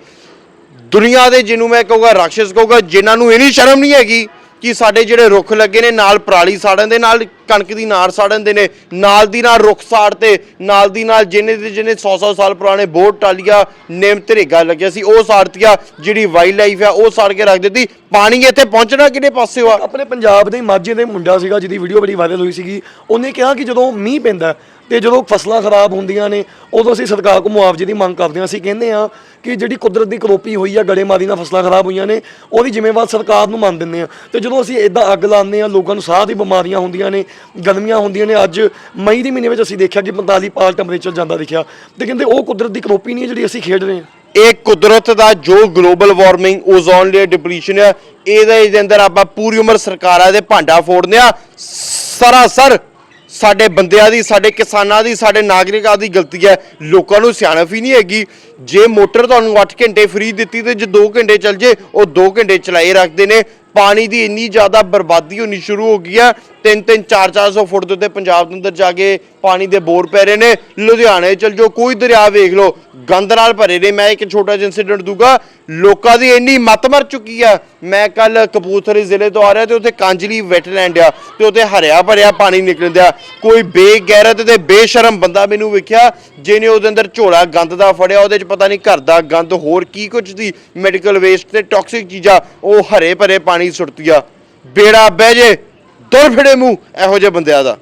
ਦੁਨੀਆ ਦੇ ਜਿਹਨੂੰ ਮੈਂ ਕਹੂੰਗਾ ਰਾਖਸ਼ ਕਹੂੰਗਾ, ਜਿਨ੍ਹਾਂ ਨੂੰ ਇਹ ਨਹੀਂ ਸ਼ਰਮ ਨਹੀਂ ਹੈਗੀ ਕਿ ਸਾਡੇ ਜਿਹੜੇ ਰੁੱਖ ਲੱਗੇ ਨੇ ਨਾਲ ਪਰਾਲੀ ਸਾੜਨ ਦੇ, ਨਾਲ ਕਣਕ ਦੀ ਨਾੜ ਸਾੜਨ ਦੇ ਨੇ, ਨਾਲ ਦੀ ਨਾਲ ਰੁੱਖ ਸਾੜ ਤੇ, ਨਾਲ ਦੀ ਨਾਲ ਜਿਹਨੇ ਦੇ ਜਿਹਨੇ 100-100 ਸਾਲ ਪੁਰਾਣੇ ਬੋਟ ਟਾਲੀਆਂ, ਨੇਮ ਧਰੇਗਾ ਲੱਗਿਆ ਸੀ, ਉਹ ਸਾੜਤੀਆ, ਜਿਹੜੀ ਵਾਈਲਡ ਲਾਈਫ ਆ, ਉਹ ਸਾੜ ਕੇ ਰੱਖ ਦਿੱਤੀ। ਪਾਣੀ ਇੱਥੇ ਪਹੁੰਚਣਾ ਕਿਹੜੇ ਪਾਸੇ ਆ? ਆਪਣੇ ਪੰਜਾਬ ਦੇ ਮਾਝੇ ਦੇ ਮੁੰਡਾ ਸੀਗਾ, ਜਿਹਦੀ ਵੀਡੀਓ ਬੜੀ ਵਾਇਰਲ ਹੋਈ ਸੀਗੀ, ਉਹਨੇ ਕਿਹਾ ਕਿ ਜਦੋਂ ਮੀਂਹ ਪੈਂਦਾ ਤੇ ਜਦੋਂ ਫਸਲਾਂ ਖਰਾਬ ਹੁੰਦੀਆਂ ਨੇ, ਉਦੋਂ ਅਸੀਂ ਸਰਕਾਰ ਕੋਲ ਮੁਆਵਜ਼ੇ ਦੀ ਮੰਗ ਕਰਦੇ ਹਾਂ। ਅਸੀਂ ਕਹਿੰਦੇ ਹਾਂ ਕਿ ਜਿਹੜੀ ਕੁਦਰਤ ਦੀ ਕਰੋਪੀ ਹੋਈ ਆ, ਗੜੇਮਾਰੀ ਨਾਲ ਫਸਲਾਂ ਖਰਾਬ ਹੋਈਆਂ ਨੇ, ਉਹਦੀ ਜ਼ਿੰਮੇਵਾਰ ਸਰਕਾਰ ਨੂੰ ਮੰਨ ਦਿੰਦੇ ਆ ਤੇ ਜਦੋਂ ਅਸੀਂ ਇਦਾਂ ਅੱਗ ਲਾਉਂਦੇ ਆ ਲੋਕਾਂ ਨੂੰ ਸਾਹ ਦੀ ਬਿਮਾਰੀਆਂ ਹੁੰਦੀਆਂ ਨੇ ਗਰਮੀਆਂ ਹੁੰਦੀਆਂ ਨੇ, ਅੱਜ ਮਈ ਦੇ ਮਹੀਨੇ ਵਿੱਚ ਅਸੀਂ ਦੇਖਿਆ ਕਿ 45 ਪਾਲ ਟੈਂਪਰੇਚਰ ਜਾਂਦਾ ਦਿਖਿਆ। ਤੇ ਕਹਿੰਦੇ ਉਹ ਕੁਦਰਤ ਦੀ ਕਰੋਪੀ ਨਹੀਂ ਹੈ ਜਿਹੜੀ ਅਸੀਂ ਖੇਡ ਰਹੇ ਹਾਂ। ਇਹ ਕੁਦਰਤ ਦਾ ਜੋ global warming ozone layer depletion ਆ ਇਹਦੇ ਅੰਦਰ ਆਪਾਂ ਪੂਰੀ ਉਮਰ ਸਰਕਾਰਾਂ ਦੇ ਭਾਂਡਾ ਫੋੜਦੇ ਆ ਸਰਾਸਰ ਸਾਡੇ ਬੰਦਿਆਂ ਦੀ, ਸਾਡੇ ਕਿਸਾਨਾਂ ਦੀ, ਸਾਡੇ ਨਾਗਰਿਕਾਂ ਦੀ ਗਲਤੀ ਹੈ। ਲੋਕਾਂ ਨੂੰ ਸਿਆਣਪ ਹੀ ਨਹੀਂ ਹੈਗੀ। ਜੇ ਮੋਟਰ ਤੁਹਾਨੂੰ 8 ਘੰਟੇ ਫ੍ਰੀ ਦਿੱਤੀ ਤੇ ਜੇ 2 ਘੰਟੇ ਚੱਲ ਜੇ, ਉਹ 2 ਘੰਟੇ ਚਲਾਏ ਰੱਖਦੇ ਨੇ। ਪਾਣੀ ਦੀ ਇੰਨੀ ਜ਼ਿਆਦਾ ਬਰਬਾਦੀ ਹੋਣੀ ਸ਼ੁਰੂ ਹੋ ਗਈ ਆ 3-3 4-400 ਫੁੱਟ ਦੇ ਉੱਤੇ ਪੰਜਾਬ ਦੇ ਅੰਦਰ ਜਾ ਕੇ ਪਾਣੀ ਦੇ ਬੋਰ ਪੈ ਰਹੇ ਨੇ। ਲੁਧਿਆਣੇ ਚਲ ਜੋ ਕੋਈ ਦਰਿਆ ਵੇਖ ਲਓ, ਗੰਦ ਨਾਲ ਭਰੇ ਨੇ। ਮੈਂ ਇੱਕ ਛੋਟਾ ਜਿਹਾ ਇੰਸੀਡੈਂਟ ਦੂਗਾ। ਲੋਕਾਂ ਦੀ ਇੰਨੀ ਮੱਤ ਮਰ ਚੁੱਕੀ ਆ। ਮੈਂ ਕੱਲ ਕਪੂਰਥਲੇ ਜ਼ਿਲ੍ਹੇ ਤੋਂ ਆ ਰਿਹਾ ਤੇ ਉੱਥੇ ਕਾਂਜਲੀ ਵੈਟਲੈਂਡ ਆ ਤੇ ਉੱਥੇ ਹਰਿਆ ਭਰਿਆ ਪਾਣੀ ਨਿਕਲਦਾ ਕੋਈ ਬੇਗੈਰਤ ਤੇ ਬੇਸ਼ਰਮ ਬੰਦਾ ਮੈਨੂੰ ਵੇਖਿਆ, ਜਿਹਨੇ ਉਹਦੇ ਅੰਦਰ ਝੋਲਾ ਗੰਦ ਦਾ ਫੜਿਆ, ਉਹਦੇ ਚ ਪਤਾ ਨਹੀਂ ਘਰ ਦਾ ਗੰਦ ਹੋਰ ਕੀ ਕੁਝ ਦੀ ਮੈਡੀਕਲ ਵੇਸਟ ਤੇ ਟਾਕਸਿਕ ਚੀਜ਼ਾਂ, ਉਹ ਹਰੇ ਭਰੇ ਪਾਣੀ ਸੁੱਟਤੀਆ ਬੇੜਾ ਬਹਿ ਜੇ ਦੁਰ ਫਿੜੇ ਮੂੰਹ, ਇਹੋ ਜਿਹੇ ਬੰਦਿਆਂ ਦਾ।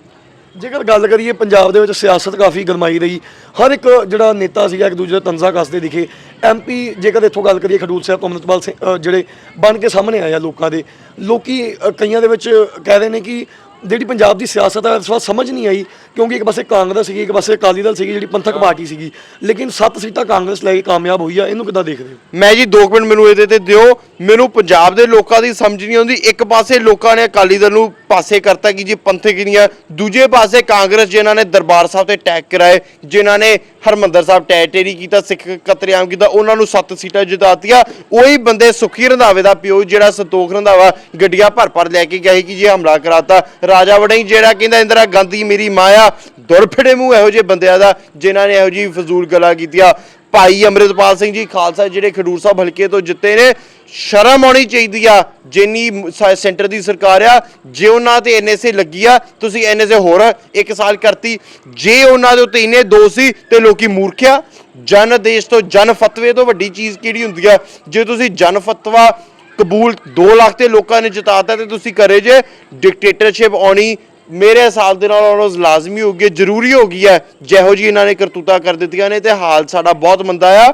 ਜੇਕਰ ਗੱਲ ਕਰੀਏ ਪੰਜਾਬ ਦੇ ਵਿੱਚ ਸਿਆਸਤ ਕਾਫੀ ਗਰਮਾਈ ਰਹੀ ਹਰ ਇੱਕ ਜਿਹੜਾ ਨੇਤਾ ਸੀਗਾ ਇੱਕ ਦੂਜੇ ਦਾ ਤੰਜ਼ਾ ਕੱਸਦੇ ਦਿਖੇ। ਐਮਪੀ ਜੇਕਰ ਇੱਥੋਂ ਗੱਲ ਕਰੀਏ ਖਡੂਰ ਸਾਹਿਬ ਤੋਂ ਅੰਮ੍ਰਿਤਪਾਲ ਸਿੰਘ ਅ, ਜਿਹੜੇ ਬਣ ਕੇ ਸਾਹਮਣੇ ਆਇਆ ਲੋਕਾਂ ਦੇ ਲੋਕੀ ਅ, ਕਈਆਂ ਦੇ ਵਿੱਚ ਕਹਿ ਰਹੇ ਨੇ ਕਿ ਜਿਹੜੀ ਪੰਜਾਬ ਦੀ ਸਿਆਸਤ ਹੈ ਇਸ ਵਾਰ ਸਮਝ ਨਹੀਂ ਆਈ ਕਿਉਂਕਿ ਇੱਕ ਪਾਸੇ ਕਾਂਗਰਸ ਸੀਗੀ ਇੱਕ ਪਾਸੇ ਅਕਾਲੀ ਦਲ ਸੀਗੀ ਜਿਹੜੀ ਪੰਥਕ ਪਾਰਟੀ ਸੀਗੀ। ਲੇਕਿਨ ਸੱਤ ਸੀਟਾਂ ਕਾਂਗਰਸ ਲੈ ਕੇ ਕਾਮਯਾਬ ਹੋਈ ਆ ਇਹਨੂੰ ਕਿੱਦਾਂ ਦੇਖਦੇ ਹੋ? ਮੈਂ ਜੀ 2 ਮਿੰਟ ਮੈਨੂੰ ਇਹਦੇ ਤੇ ਦਿਓ। ਮੈਨੂੰ ਪੰਜਾਬ ਦੇ ਲੋਕਾਂ ਦੀ ਸਮਝ ਨਹੀਂ ਆਉਂਦੀ। ਇੱਕ ਪਾਸੇ ਲੋਕਾਂ ਨੇ ਅਕਾਲੀ ਦਲ ਨੂੰ ਪਾਸੇ ਕਰਤਾ ਕਿ ਜੀ ਪੰਥਕ ਨਹੀਂ ਦੂਜੇ ਪਾਸੇ ਕਾਂਗਰਸ ਜਿਨ੍ਹਾਂ ਨੇ ਦਰਬਾਰ ਸਾਹਿਬ ਤੇ ਅਟੈਕ ਕਰਾਏ, ਜਿਨ੍ਹਾਂ ਨੇ ਹਰਮੰਦਰ ਸਾਹਿਬ ਟੈਟੇਰੀ ਕੀਤਾ, ਸਿੱਖ ਕਤਲੇਆਮ ਕੀਤਾ, ਉਹਨਾਂ ਨੂੰ ਸੱਤ ਸੀਟਾਂ ਜਿਤਾਤੀਆਂ। ਉਹੀ ਬੰਦੇ ਸੁਖੀ ਰੰਧਾਵੇ ਦਾ ਪਿਓ ਜਿਹੜਾ ਸੰਤੋਖ ਰੰਧਾਵਾ ਗੱਡੀਆਂ ਭਰ ਭਰ ਲੈ ਕੇ ਗਿਆ ਸੀ ਕਿ ਜੀ ਹਮਲਾ ਕਰਾਤਾ। ਰਾਜਾ ਵੜਿੰਗ ਜਿਹੜਾ ਕਹਿੰਦਾ, ਇੰਦਰਾ ਗਾਂਧੀ ਮੇਰੀ ਮਾਂ ਆ ਦੁਰ ਮੂੰਹ ਇਹੋ ਜਿਹੇ ਬੰਦਿਆਂ ਦਾ, ਜਿਨ੍ਹਾਂ ਨੇ ਇਹੋ ਜਿਹੀ ਫਜ਼ੂਲ ਗੱਲਾਂ ਕੀਤੀਆਂ। ਭਾਈ ਅੰਮ੍ਰਿਤਪਾਲ ਸਿੰਘ ਜੀ, ਖਾਲਸਾ, ਜਿਹੜੇ ਖਡੂਰ ਸਾਹਿਬ ਹਲਕੇ ਤੋਂ ਜਿੱਤੇ ਨੇ ਸ਼ਰਮ ਆਉਣੀ ਚਾਹੀਦੀ ਆ ਜਿੰਨੀ ਸੈਂਟਰ ਦੀ ਸਰਕਾਰ ਆ ਜੇ ਉਹਨਾਂ ਤੇ ਐਨਐਸਏ ਲੱਗੀ ਆ ਤੁਸੀਂ ਐਨਐਸਏ ਹੋਰ ਇੱਕ ਸਾਲ ਕਰਤੀ ਜੇ ਉਹਨਾਂ ਦੇ ਉੱਤੇ ਇੰਨੇ ਦੋਸ਼ ਸੀ ਤੇ ਲੋਕੀ ਮੂਰਖਿਆ ਜਨ ਦੇਸ਼ ਤੋਂ ਜਨ ਫਤਵੇ ਤੋਂ ਵੱਡੀ ਚੀਜ਼ ਕਿਹੜੀ ਹੁੰਦੀ ਆ ਜੇ ਤੁਸੀਂ ਜਨ ਫਤਵਾ ਕਬੂਲ 2 ਲੱਖ ਤੇ ਲੋਕਾਂ ਨੇ ਜਿਤਾਤਾ ਤੇ ਤੁਸੀਂ ਕਰੇ ਜੇ ਡਿਕਟੇਟਰਸ਼ਿਪ ਆਉਣੀ ਮੇਰੇ ਹਿਸਾਬ ਦੇ ਨਾਲ ਉਹਨਾਂ ਲਾਜ਼ਮੀ ਹੋ ਗਈ ਹੈ, ਜ਼ਰੂਰੀ ਹੋ ਗਈ ਹੈ ਜਿਹੋ ਜੀ ਇਹਨਾਂ ਨੇ ਕਰਤੂਤਾ ਕਰ ਦਿੱਤੀਆਂ ਨੇ ਤੇ ਹਾਲ ਸਾਡਾ ਬਹੁਤ ਮੰਦਾ ਆ।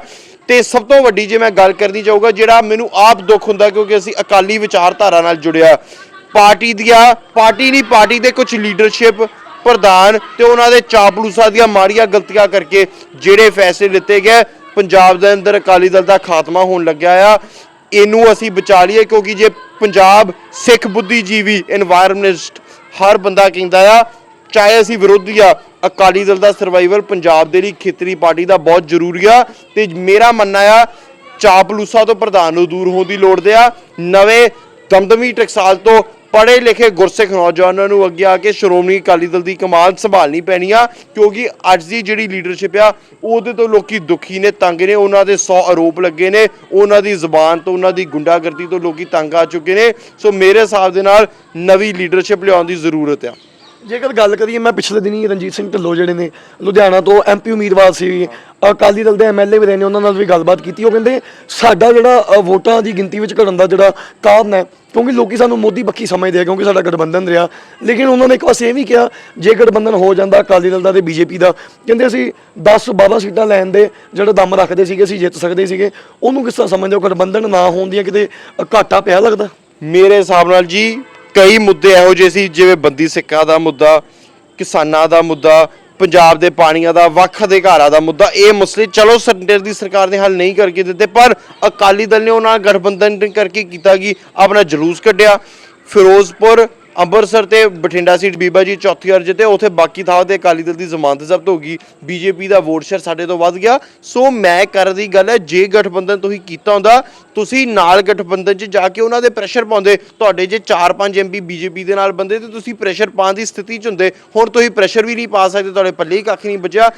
ਤੇ ਸਭ ਤੋਂ ਵੱਡੀ ਜੇ ਮੈਂ ਗੱਲ ਕਰਨੀ ਚਾਹੂਗਾ, ਜਿਹੜਾ ਮੈਨੂੰ ਆਪ ਦੁੱਖ ਹੁੰਦਾ ਕਿਉਂਕਿ ਅਸੀਂ ਅਕਾਲੀ ਵਿਚਾਰਧਾਰਾ ਨਾਲ ਜੁੜਿਆ। ਪਾਰਟੀ ਦੀਆਂ, ਪਾਰਟੀ ਨਹੀਂ, ਪਾਰਟੀ ਦੇ ਕੁਝ ਲੀਡਰਸ਼ਿਪ ਪ੍ਰਧਾਨ ਤੇ ਉਹਨਾਂ ਦੇ ਚਾਪਲੂਸਾ ਦੀਆਂ ਮਾੜੀਆਂ ਗਲਤੀਆਂ ਕਰਕੇ ਜਿਹੜੇ ਫੈਸਲੇ ਲਿੱਤੇ ਗਏ, ਪੰਜਾਬ ਦੇ ਅੰਦਰ ਅਕਾਲੀ ਦਲ ਦਾ ਖਾਤਮਾ ਹੋਣ ਲੱਗਿਆ ਆ। ਇਹਨੂੰ ਅਸੀਂ ਬਚਾ ਲਈਏ ਕਿਉਂਕਿ ਜੇ ਪੰਜਾਬ ਸਿੱਖ ਬੁੱਧੀਜੀਵੀ এনवायरमेंटਲਿਸਟ ਹਰ ਬੰਦਾ ਕਹਿੰਦਾ ਆ ਚਾਹੇ ਅਸੀਂ ਵਿਰੋਧੀ ਆ, ਅਕਾਲੀ ਦਲ ਦਾ ਸਰਵਾਈਵਲ ਪੰਜਾਬ ਦੇ ਲਈ ਖੇਤਰੀ ਪਾਰਟੀ ਦਾ ਬਹੁਤ ਜ਼ਰੂਰੀ ਆ। ਤੇ ਮੇਰਾ ਮੰਨਣਾ ਆ, ਚਾਪਲੂਸਾ ਤੋਂ ਪ੍ਰਧਾਨ ਨੂੰ ਦੂਰ ਹੋਣ ਦੀ ਲੋੜ ਦੇ ਆ। ਨਵੇਂ ਦਮਦਮੀ ਟਕਸਾਲ ਤੋਂ ਪੜ੍ਹੇ ਲਿਖੇ ਗੁਰਸਿੱਖ ਨੌਜਵਾਨਾਂ ਨੂੰ ਅੱਗੇ ਆ ਕੇ ਸ਼੍ਰੋਮਣੀ ਅਕਾਲੀ ਦਲ ਦੀ ਕਮਾਨ ਸੰਭਾਲਣੀ ਪੈਣੀ ਆ, ਕਿਉਂਕਿ ਅੱਜ ਦੀ ਜਿਹੜੀ ਲੀਡਰਸ਼ਿਪ ਆ, ਉਹਦੇ ਤੋਂ ਲੋਕੀ ਦੁਖੀ ਨੇ, ਤੰਗ ਨੇ, ਉਹਨਾਂ ਦੇ 100 ਆਰੋਪ ਲੱਗੇ ਨੇ, ਉਹਨਾਂ ਦੀ ਜ਼ੁਬਾਨ ਤੋਂ, ਉਹਨਾਂ ਦੀ ਗੁੰਡਾਗਰਦੀ ਤੋਂ ਲੋਕੀ ਤੰਗ ਆ ਚੁੱਕੇ ਨੇ। ਸੋ ਮੇਰੇ ਹਿਸਾਬ ਦੇ ਨਾਲ ਨਵੀਂ ਲੀਡਰਸ਼ਿਪ ਲਿਆਉਣ ਦੀ ਜ਼ਰੂਰਤ ਆ। ਜੇਕਰ ਗੱਲ ਕਰੀਏ, ਮੈਂ ਪਿਛਲੇ ਦਿਨੀ ਰਣਜੀਤ ਸਿੰਘ ਢਿੱਲੋਂ ਜਿਹੜੇ ਨੇ ਲੁਧਿਆਣਾ ਤੋਂ ਐਮਪੀ ਉਮੀਦਵਾਰ ਸੀ, ਅਕਾਲੀ ਦਲ ਦੇ ਐਮਐਲਏ ਵੀ ਰਹੇ ਨੇ, ਉਹਨਾਂ ਨਾਲ ਵੀ ਗੱਲਬਾਤ ਕੀਤੀ। ਉਹ ਕਹਿੰਦੇ, ਸਾਡਾ ਜਿਹੜਾ ਵੋਟਾਂ ਦੀ ਗਿਣਤੀ ਵਿੱਚ ਘਟਣ ਦਾ ਜਿਹੜਾ ਕਾਰਨ ਹੈ, ਕਿਉਂਕਿ ਲੋਕੀ ਸਾਨੂੰ ਮੋਦੀ ਪੱਖੀ ਸਮਝਦੇ ਆ, ਕਿਉਂਕਿ ਸਾਡਾ ਗਠਬੰਧਨ ਰਿਹਾ। ਲੇਕਿਨ ਉਹਨਾਂ ਨੇ ਇੱਕ ਪਾਸੇ ਇਹ ਵੀ ਕਿਹਾ, ਜੇ ਗਠਬੰਧਨ ਹੋ ਜਾਂਦਾ ਅਕਾਲੀ ਦਲ ਦਾ ਤੇ ਬੀਜੇਪੀ ਦਾ, ਕਹਿੰਦੇ ਅਸੀਂ 10 12 ਸੀਟਾਂ ਲੈਣ ਦੇ ਜਿਹੜਾ ਦਮ ਰੱਖਦੇ ਸੀਗੇ, ਅਸੀਂ ਜਿੱਤ ਸਕਦੇ ਸੀਗੇ। ਉਹਨੂੰ ਕਿਸ ਤਰ੍ਹਾਂ ਸਮਝਦੇ ਹੋ? ਗਠਬੰਧਨ ਨਾ ਹੋਣ ਦੀਆਂ ਕਿਤੇ ਘਾਟਾ ਪਿਆ ਲੱਗਦਾ? ਮੇਰੇ ਹਿਸਾਬ ਨਾਲ ਜੀ ਕਈ ਮੁੱਦੇ ਇਹੋ ਜਿਹੇ ਸੀ, ਜਿਵੇਂ ਬੰਦੀ ਸਿੱਖਾਂ ਦਾ ਮੁੱਦਾ, ਕਿਸਾਨਾਂ ਦਾ ਮੁੱਦਾ, ਪੰਜਾਬ ਦੇ ਪਾਣੀਆਂ ਦਾ, ਵੱਖ ਅਧਿਕਾਰਾਂ ਦਾ ਮੁੱਦਾ, ਇਹ ਮਸਲੇ ਚਲੋ ਸੈਂਟਰ ਦੀ ਸਰਕਾਰ ਨੇ ਹੱਲ ਨਹੀਂ ਕਰਕੇ ਦਿੱਤੇ, ਪਰ ਅਕਾਲੀ ਦਲ ਨੇ ਉਹਨਾਂ ਨਾਲ ਗਠਬੰਧਨ ਕਰਕੇ ਕੀਤਾ ਕਿ ਆਪਣਾ ਜਲੂਸ ਕੱਢਿਆ। ਫਿਰੋਜ਼ਪੁਰ ਅੰਮ੍ਰਿਤਸਰ ਤੇ ਬਠਿੰਡਾ ਸੀਟ ਬੀਬਾ ਜੀ ਚੌਥੀ ਅਰਜ ਤੇ ਉੱਥੇ ਬਾਕੀ ਥਾਂ ਤੇ ਅਕਾਲੀ ਦਲ ਦੀ ਜ਼ਮਾਨਤ ਜ਼ਬਤ ਹੋ ਗਈ। ਬੀਜੇਪੀ ਦਾ ਵੋਟ ਸ਼ੇਅਰ ਸਾਡੇ ਤੋਂ ਵੱਧ ਗਿਆ। ਸੋ ਮੈਂ ਕਰਨ ਦੀ ਗੱਲ ਹੈ, ਜੇ ਗਠਬੰਧਨ ਤੁਸੀਂ ਕੀਤਾ ਹੁੰਦਾ, ਤੁਸੀਂ ਨਾਲ ਗਠਬੰਧਨ 'ਚ ਜਾ ਕੇ ਉਹਨਾਂ ਦੇ ਪ੍ਰੈਸ਼ਰ ਪਾਉਂਦੇ। ਤੁਹਾਡੇ ਜੇ 4-5 ਐਮਪੀ ਬੀਜੇਪੀ ਦੇ ਨਾਲ ਬੰਦੇ ਤੇ ਤੁਸੀਂ ਪ੍ਰੈਸ਼ਰ ਪਾਉਣ ਦੀ ਸਥਿਤੀ 'ਚ ਹੁੰਦੇ। ਹੁਣ ਤੁਸੀਂ ਪ੍ਰੈਸ਼ਰ ਵੀ ਨਹੀਂ ਪਾ ਸਕਦੇ, ਤੁਹਾਡੇ ਪੱਲੇ ਹੀ ਕੱਖ ਨਹੀਂ ਬਚਿਆ।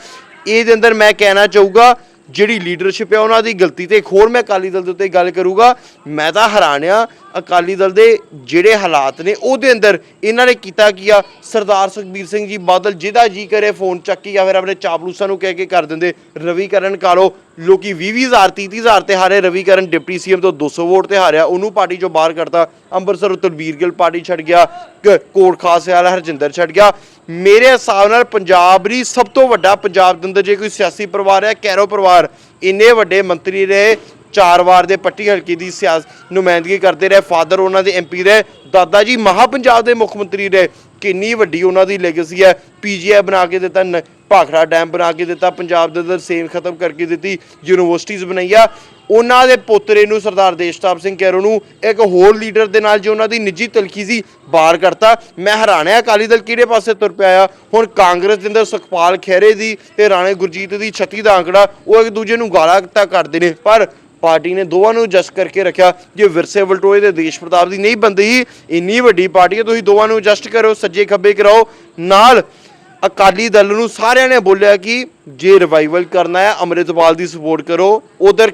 ਇਹਦੇ ਅੰਦਰ ਮੈਂ ਕਹਿਣਾ ਚਾਹੂਗਾ, ਜਿਹੜੀ ਲੀਡਰਸ਼ਿਪ ਹੈ ਉਹਨਾਂ ਦੀ ਗਲਤੀ ਤੇ ਇੱਕ ਹੋਰ ਮੈਂ ਅਕਾਲੀ ਦਲ ਦੇ ਉੱਤੇ ਗੱਲ ਕਰੂਗਾ। ਮੈਂ ਤਾਂ ਹੈਰਾਨਿਆ ਅਕਾਲੀ ਦਲ ਦੇ ਜਿਹੜੇ ਹਾਲਾਤ ਨੇ, ਉਹਦੇ ਅੰਦਰ ਇਹਨਾਂ ਨੇ ਕੀਤਾ ਕੀ ਆ? ਸਰਦਾਰ ਸੁਖਬੀਰ ਸਿੰਘ ਜੀ ਬਾਦਲ ਜਿਹਦਾ ਜੀ ਕਰੇ ਫੋਨ ਚੱਕੀ ਜਾਂ ਫਿਰ ਆਪਣੇ ਚਾਪਲੂਸਾਂ ਨੂੰ ਕਹਿ ਕੇ ਕਰ ਦਿੰਦੇ, ਰਵੀਕਰਨ ਕਾਲੋ। ਲੋਕੀ 20000 30000 ਤੇ ਹਾਰੇ, ਰਵੀਕਰਨ ਡਿਪਟੀ ਸੀਐਮ ਤੋਂ 200 ਵੋਟ ਤੇ ਹਾਰਿਆ, ਉਹਨੂੰ ਪਾਰਟੀ ਚੋਂ ਬਾਹਰ ਕਰਤਾ ਅੰਮ੍ਰਿਤਸਰ ਤਲਵੀਰ ਗਿੱਲ ਪਾਰਟੀ ਛੱਡ ਗਿਆ, ਕ- ਕੋਟ ਖਾਸ ਵਾਲਾ ਹਰਜਿੰਦਰ ਛੱਡ ਗਿਆ। ਮੇਰੇ ਹਿਸਾਬ ਨਾਲ ਪੰਜਾਬ ਦੀ ਸਭ ਤੋਂ ਵੱਡਾ ਪੰਜਾਬ ਦੇ ਅੰਦਰ ਜੇ ਕੋਈ ਸਿਆਸੀ ਪਰਿਵਾਰ ਹੈ, ਕੈਰੋ ਪਰਿਵਾਰ, ਇੰਨੇ ਵੱਡੇ ਮੰਤਰੀ ਰਹੇ ਚਾਰ ਵਾਰ ਦੇ ਪੱਟੀ ਹਲਕੇ ਦੀ ਸਿਆਸਤ ਨੁਮਾਇੰਦਗੀ ਕਰਦੇ ਰਹੇ। ਫਾਦਰ ਉਹਨਾਂ ਦੇ ਐਮਪੀ ਰਹੇ। ਦਾਦਾ ਜੀ ਮਹਾ ਪੰਜਾਬ ਦੇ ਮੁੱਖ ਮੰਤਰੀ ਰਹੇ। ਕਿੰਨੀ ਵੱਡੀ ਉਹਨਾਂ ਦੀ ਲੈਗੇਸੀ ਹੈ। ਪੀਜੀਆਈ ਬਣਾ ਕੇ ਦਿੱਤਾ, ਨ- ਭਾਖੜਾ ਡੈਮ ਬਣਾ ਕੇ ਦਿੱਤਾ, ਪੰਜਾਬ ਦੇ ਅੰਦਰ ਸੇਮ ਖਤਮ ਕਰਕੇ ਦਿੱਤੀ ਯੂਨੀਵਰਸਿਟੀਆਂ ਬਣਾਈਆਂ। ਉਹਨਾਂ ਦੇ ਪੋਤਰੇ ਨੂੰ ਸਰਦਾਰ ਦੇਸ਼ਤਾਪ ਸਿੰਘ ਕੈਰੋ ਨੂੰ ਇੱਕ ਹੋਰ ਲੀਡਰ ਦੇ ਨਾਲ ਜੋ ਉਹਨਾਂ ਦੀ ਨਿੱਜੀ ਤਲਖੀ ਸੀ, ਬਾਹਰ ਕਰਤਾ ਮੈਂ ਹੈਰਾਨਿਆ ਅਕਾਲੀ ਦਲ ਕਿਹੜੇ ਪਾਸੇ ਤੁਰ ਪਿਆ ਆ? ਹੁਣ ਕਾਂਗਰਸ ਦੇ ਅੰਦਰ ਸੁਖਪਾਲ ਖਹਿਰੇ ਦੀ ਤੇ ਰਾਣੇ ਗੁਰਜੀਤ ਦੀ 36 ਦਾ ਅੰਕੜਾ, ਉਹ ਇੱਕ ਦੂਜੇ ਨੂੰ ਗਾਲਾਂ ਤਾਂ ਕਰਦੇ ਨੇ। ਪਰ ਪਾਰਟੀ ਨੇ ਦੋਵਾਂ ਨੂੰ ਜਸ ਕਰਕੇ ਰੱਖਿਆ ਜੇ ਵਿਰਸੇ ਵਲਟੋਏ ਤੇ ਦੇਸ਼ ਪ੍ਰਤਾਪ ਦੀ ਨਹੀਂ ਬੰਦੀ ਇੰਨੀ ਵੱਡੀ ਪਾਰਟੀ ਹੈ, ਤੁਸੀਂ ਦੋਵਾਂ ਨੂੰ ਐਡਜਸਟ ਕਰੋ ਸੱਜੇ ਖੱਬੇ ਕਰਾਓ। ਨਾਲ ਅਕਾਲੀ ਦਲ ਨੂੰ ਸਾਰਿਆਂ ਨੇ ਬੋਲਿਆ ਕਿ ਜੇ ਰਿਵਾਈਵਲ ਕਰਨਾ ਹੈ, ਅੰਮ੍ਰਿਤਪਾਲ ਦੀ ਸਪੋਰਟ ਕਰੋ, ਉਧਰ